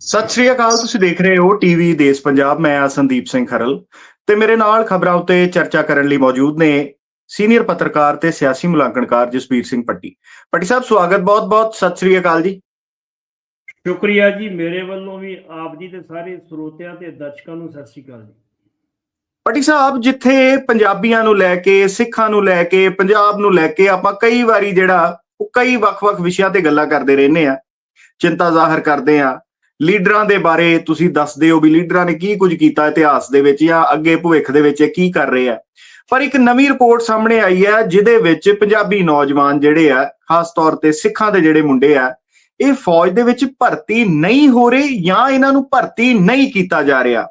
ਸਤਿ ਸ਼੍ਰੀ ਅਕਾਲ ਤੁਸੀਂ ਦੇਖ ਰਹੇ ਹੋ ਟੀਵੀ ਦੇਸ਼ ਪੰਜਾਬ ਮੈਂ ਆ ਸੰਦੀਪ ਸਿੰਘ ਖਰਲ ਤੇ ਮੇਰੇ ਨਾਲ ਖਬਰਾਂ ਉੱਤੇ ਚਰਚਾ ਕਰਨ ਲਈ ਮੌਜੂਦ ਨੇ ਸੀਨੀਅਰ ਪੱਤਰਕਾਰ ਤੇ ਸਿਆਸੀ ਮੁਲਾਂਕਣਕਾਰ ਜਸਬੀਰ ਸਿੰਘ ਪੱਟੀ। ਪੱਟੀ ਸਾਹਿਬ ਸਵਾਗਤ ਬਹੁਤ-ਬਹੁਤ ਸਤਿ ਸ਼੍ਰੀ ਅਕਾਲ ਜੀ। ਸ਼ੁਕਰੀਆ ਜੀ ਮੇਰੇ ਵੱਲੋਂ ਵੀ ਆਪ ਜੀ ਤੇ ਸਾਰੇ ਸਰੋਤਿਆਂ ਤੇ ਦਰਸ਼ਕਾਂ ਨੂੰ ਸਤਿ ਸ਼੍ਰੀ ਅਕਾਲ ਜੀ। ਪੱਟੀ ਸਾਹਿਬ ਜਿੱਥੇ ਪੰਜਾਬੀਆਂ ਨੂੰ ਲੈ ਕੇ ਸਿੱਖਾਂ ਨੂੰ ਲੈ ਕੇ ਪੰਜਾਬ ਨੂੰ ਲੈ ਕੇ ਆਪਾਂ ਕਈ ਵਾਰੀ ਜਿਹੜਾ ਉਹ ਕਈ ਵੱਖ-ਵੱਖ ਵਿਸ਼ਿਆਂ ਤੇ ਗੱਲਾਂ ਕਰਦੇ ਰਹਿੰਦੇ ਆ ਚਿੰਤਾ ਜ਼ਾਹਰ ਕਰਦੇ ਆ ਲੀਡਰਾਂ ਦੇ ਬਾਰੇ ਤੁਸੀਂ ਦੱਸਦੇ ਹੋ ਵੀ ਲੀਡਰਾਂ ਨੇ ਕੀ ਕੁਝ ਕੀਤਾ ਇਤਿਹਾਸ ਦੇ ਵਿੱਚ ਜਾਂ ਅੱਗੇ ਭਵਿੱਖ ਦੇ ਵਿੱਚ ਇਹ ਕੀ ਕਰ ਰਹੇ ਆ। ਪਰ ਇੱਕ ਨਵੀਂ ਰਿਪੋਰਟ ਸਾਹਮਣੇ ਆਈ ਹੈ, ਜਿਹਦੇ ਵਿੱਚ ਪੰਜਾਬੀ ਨੌਜਵਾਨ ਜਿਹੜੇ ਆ, ਖਾਸ ਤੌਰ ਤੇ ਸਿੱਖਾਂ ਦੇ ਜਿਹੜੇ ਮੁੰਡੇ ਆ, ਇਹ ਫੌਜ ਦੇ ਵਿੱਚ ਭਰਤੀ ਨਹੀਂ ਹੋ ਰਹੇ ਜਾਂ ਇਹਨਾਂ ਨੂੰ ਭਰਤੀ ਨਹੀਂ ਕੀਤਾ ਜਾ ਰਿਹਾ।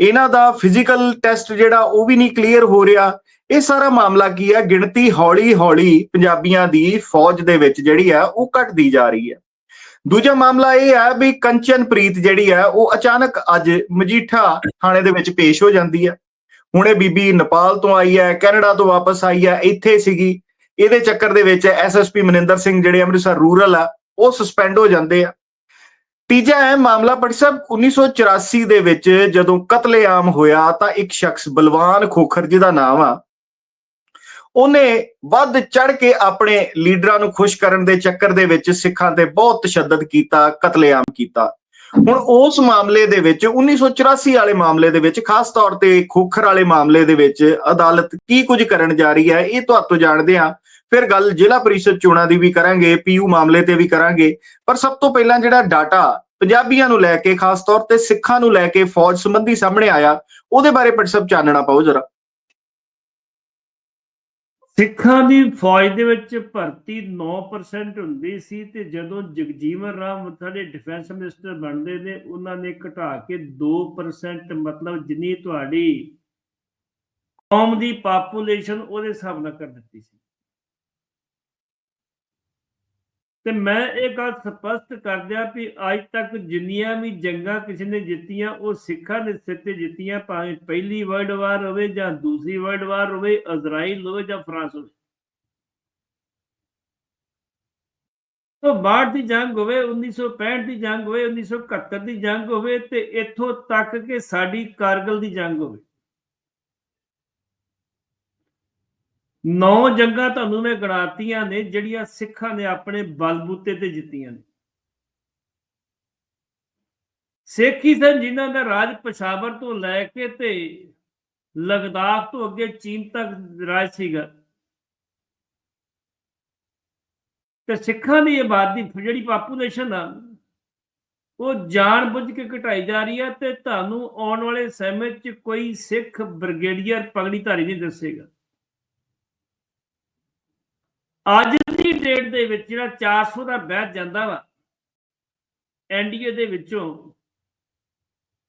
ਇਹਨਾਂ ਦਾ ਫਿਜ਼ੀਕਲ ਟੈਸਟ ਜਿਹੜਾ ਉਹ ਵੀ ਨਹੀਂ ਕਲੀਅਰ ਹੋ ਰਿਹਾ। ਇਹ ਸਾਰਾ ਮਾਮਲਾ ਕੀ ਹੈ? ਗਿਣਤੀ ਹੌਲੀ ਹੌਲੀ ਪੰਜਾਬੀਆਂ ਦੀ ਫੌਜ ਦੇ ਵਿੱਚ ਜਿਹੜੀ ਹੈ ਉਹ ਘਟਦੀ ਜਾ ਰਹੀ ਹੈ। ਦੂਜਾ ਮਾਮਲਾ ਇਹ ਹੈ ਵੀ ਕੰਚਨਪ੍ਰੀਤ ਜਿਹੜੀ ਹੈ ਉਹ ਅਚਾਨਕ ਅੱਜ ਮਜੀਠਾ ਥਾਣੇ ਦੇ ਵਿੱਚ ਪੇਸ਼ ਹੋ ਜਾਂਦੀ ਹੈ। ਹੁਣੇ ਬੀਬੀ ਨੇਪਾਲ ਤੋਂ ਆਈ ਹੈ, ਕੈਨੇਡਾ ਤੋਂ ਵਾਪਸ ਆਈ ਹੈ, ਇੱਥੇ ਸੀਗੀ। ਇਹਦੇ ਚੱਕਰ ਦੇ ਵਿੱਚ ਐਸਐਸਪੀ ਮਨਿੰਦਰ ਸਿੰਘ ਜਿਹੜੇ ਅੰਮ੍ਰਿਤਸਰ ਰੂਰਲ ਆ, ਉਹ ਸਸਪੈਂਡ ਹੋ ਜਾਂਦੇ ਆ। ਤੀਜਾ ਹੈ ਮਾਮਲਾ ਪਟ ਸਾਹਿਬ 1984 ਦੇ ਵਿੱਚ ਜਦੋਂ ਕਤਲੇਆਮ ਹੋਇਆ ਤਾਂ ਇੱਕ ਸ਼ਖਸ ਬਲਵਾਨ ਖੋਖਰ ਜਿਹਦਾ ਨਾਮ ਆ ਉਹਨੇ ਵੱਧ ਚੜ ਕੇ ਆਪਣੇ ਲੀਡਰਾਂ ਨੂੰ ਖੁਸ਼ ਕਰਨ ਦੇ ਚੱਕਰ ਦੇ ਵਿੱਚ ਸਿੱਖਾਂ ਤੇ ਬਹੁਤ ਤਸ਼ੱਦਦ ਕੀਤਾ, ਕਤਲੇਆਮ ਕੀਤਾ। ਹੁਣ ਉਸ ਮਾਮਲੇ ਦੇ ਵਿੱਚ 1984 ਵਾਲੇ ਮਾਮਲੇ ਦੇ ਵਿੱਚ, ਖਾਸ ਤੌਰ ਤੇ ਖੋਖਰ ਵਾਲੇ ਮਾਮਲੇ ਦੇ ਵਿੱਚ ਅਦਾਲਤ ਕੀ ਕੁਝ ਕਰਨ ਜਾ ਰਹੀ ਹੈ, ਇਹ ਤੁਹਾਤੋਂ ਜਾਣਦੇ ਆ ਫਿਰ ਗੱਲ ਜ਼ਿਲ੍ਹਾ ਪਰਿਸ਼ਦ ਚੋਣਾਂ ਦੀ ਵੀ ਕਰਾਂਗੇ, ਪੀਯੂ ਮਾਮਲੇ ਤੇ ਵੀ ਕਰਾਂਗੇ। ਪਰ ਸਭ ਤੋਂ ਪਹਿਲਾਂ ਜਿਹੜਾ ਡਾਟਾ ਪੰਜਾਬੀਆਂ ਨੂੰ ਲੈ ਕੇ, ਖਾਸ ਤੌਰ ਤੇ ਸਿੱਖਾਂ ਨੂੰ ਲੈ ਕੇ ਫੌਜ ਸੰਬੰਧੀ ਸਾਹਮਣੇ ਆਇਆ, ਉਹਦੇ ਬਾਰੇ ਪਟ ਚਾਨਣਾ ਪਾਓ ਜਰਾ। ਸਿੱਖਾਂ ਦੀ ਫੌਜ ਦੇ ਵਿੱਚ ਭਰਤੀ 9% ਹੁੰਦੀ ਸੀ ਤੇ ਜਦੋਂ ਜਗਜੀਵਨ ਰਾਮ ਸਾਡੇ ਡਿਫੈਂਸ ਮਿਨਿਸਟਰ ਬਣਦੇ ਨੇ, ਉਹਨਾਂ ਨੇ ਘਟਾ ਕੇ 2% ਮਤਲਬ ਜਿੰਨੀ ਤੁਹਾਡੀ ਕੌਮ ਦੀ ਪਾਪੂਲੇਸ਼ਨ ਉਹਦੇ ਹਿਸਾਬ ਨਾਲ ਕਰ ਦਿੱਤੀ ਸੀ। ਤੇ ਮੈਂ ਇਹ ਗੱਲ ਸਪਸ਼ਟ ਕਰ ਦਿਆਂ ਵੀ ਅੱਜ ਤੱਕ ਜਿੰਨੀਆਂ ਵੀ ਜੰਗਾਂ ਕਿਸੇ ਨੇ ਜਿੱਤੀਆਂ, ਉਹ ਸਿੱਖਾਂ ਦੇ ਸਿਰ ਤੇ ਜਿੱਤੀਆਂ, ਭਾਵੇਂ ਪਹਿਲੀ ਵਰਲਡ ਵਾਰ ਹੋਵੇ ਜਾਂ ਦੂਸਰੀ ਵਰਲਡ ਵਾਰ ਹੋਵੇ, ਇਜ਼ਰਾਈਲ ਹੋਵੇ ਜਾਂ ਫਰਾਂਸ ਹੋਵੇ। ਤੋਂ ਬਾਅਦ ਦੀ ਜੰਗ ਹੋਵੇ 1965 ਦੀ ਜੰਗ ਹੋਵੇ 1971 ਦੀ ਜੰਗ ਹੋਵੇ ਤੇ ਇੱਥੋਂ ਤੱਕ ਕਿ ਸਾਡੀ ਕਾਰਗਲ ਦੀ ਜੰਗ ਹੋਵੇ। ਨੌ ਜੰਗਾਂ ਤੁਹਾਨੂੰ ਮੈਂ ਗਣਾਤੀਆਂ ਨੇ, ਜਿਹੜੀਆਂ ਸਿੱਖਾਂ ਨੇ ਆਪਣੇ ਬਲਬੂਤੇ ਤੇ ਜਿੱਤੀਆਂ ਨੇ। ਸਿੱਖੀ ਸਨ ਜਿਨ੍ਹਾਂ ਦਾ ਰਾਜ ਪਸ਼ਾਵਰ ਤੋਂ ਲੈ ਕੇ ਤੇ ਲਗਦਾਖ ਤੋਂ ਅੱਗੇ ਚੀਨ ਤੱਕ ਰਾਜ ਸੀਗਾ। ਤੇ ਸਿੱਖਾਂ ਦੀ ਆਬਾਦੀ ਜਿਹੜੀ ਪਾਪੂਲੇਸ਼ਨ ਆ, ਉਹ ਜਾਣ ਬੁੱਝ ਕੇ ਘਟਾਈ ਜਾ ਰਹੀ ਹੈ ਤੇ ਤੁਹਾਨੂੰ ਆਉਣ ਵਾਲੇ ਸਮੇਂ 'ਚ ਕੋਈ ਸਿੱਖ ਬ੍ਰਿਗੇਡੀਅਰ ਪਗੜੀ ਧਾਰੀ ਨਹੀਂ ਦੱਸੇਗਾ। ਅੱਜ ਦੀ ਡੇਟ ਦੇ ਵਿੱਚ ਜਿਹੜਾ 400 ਦਾ ਬੈਚ ਜਾਂਦਾ ਵਾ ਐਨਡੀਏ ਦੇ ਵਿੱਚੋਂ,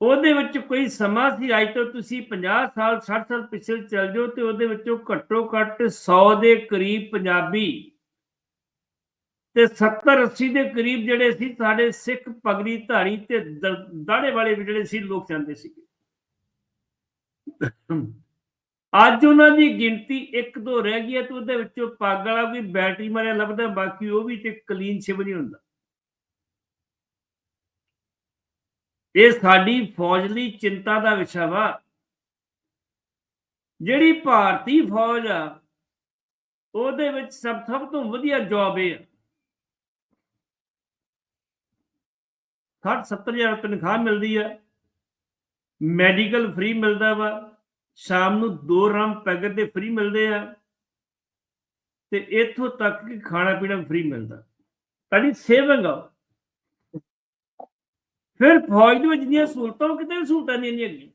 ਉਹਦੇ ਵਿੱਚ ਕੋਈ ਸਮਾਂ ਸੀ? ਅੱਜ ਤੋਂ ਤੁਸੀਂ 50 ਸਾਲ 60 ਸਾਲ ਪਿਛਲੇ ਚੱਲ ਜਾਓ ਤੇ ਉਹਦੇ ਵਿੱਚੋਂ ਘੱਟੋ ਘੱਟ 100 ਦੇ ਕਰੀਬ ਪੰਜਾਬੀ ਤੇ 70 80 ਦੇ ਕਰੀਬ ਜਿਹੜੇ ਸੀ, ਸਾਡੇ ਸਿੱਖ ਪਗੜੀ ਧਾਰੀ ਤੇ ਦਾੜੇ ਵਾਲੇ ਵੀ ਜਿਹੜੇ ਸੀ, ਲੋਕ ਜਾਂਦੇ ਸੀ ਅੱਜ ਉਹਨਾਂ ਦੀ ਗਿਣਤੀ 1-2 ਰਹਿ ਗਈ ਹੈ ਤੇ ਉਹਦੇ ਵਿੱਚੋਂ ਪੱਗ ਵਾਲਾ ਵੀ ਬੈਟਰੀ ਮਾਰਿਆ ਲੱਭਦਾ, ਬਾਕੀ ਉਹ ਵੀ ਤੇ ਕਲੀਨ ਸ਼ਿਵ ਨਹੀਂ ਹੁੰਦਾ। ਇਹ ਸਾਡੀ ਫੌਜ ਲਈ ਚਿੰਤਾ ਦਾ ਵਿਸ਼ਾ ਵਾ। ਜਿਹੜੀ ਭਾਰਤੀ ਫੌਜ ਆ, ਉਹਦੇ ਵਿੱਚ ਸਭ ਸਭ ਤੋਂ ਵਧੀਆ ਜੌਬ ਇਹ ਆ। 60-70000 ਤਨਖਾਹ ਮਿਲਦੀ ਆ ਮੈਡੀਕਲ ਫ੍ਰੀ ਮਿਲਦਾ ਵਾ। ਸ਼ਾਮ ਨੂੰ ਦੋ ਰਾਮ ਪੈਕਟ ਦੇ ਫ੍ਰੀ ਮਿਲਦੇ ਆ ਤੇ ਇੱਥੋਂ ਤੱਕ ਕਿ ਖਾਣਾ ਪੀਣਾ ਫ੍ਰੀ ਮਿਲਦਾ। ਤੁਹਾਡੀ ਸੇਵਿੰਗ ਆ ਫਿਰ ਫੌਜ ਦੇ ਵਿੱਚ ਜਿੰਨੀਆਂ ਸਹੂਲਤਾਂ, ਉਹ ਕਿਤੇ ਸਹੂਲਤਾਂ ਨਹੀਂ ਨਹੀਂ ਹੈਗੀਆਂ।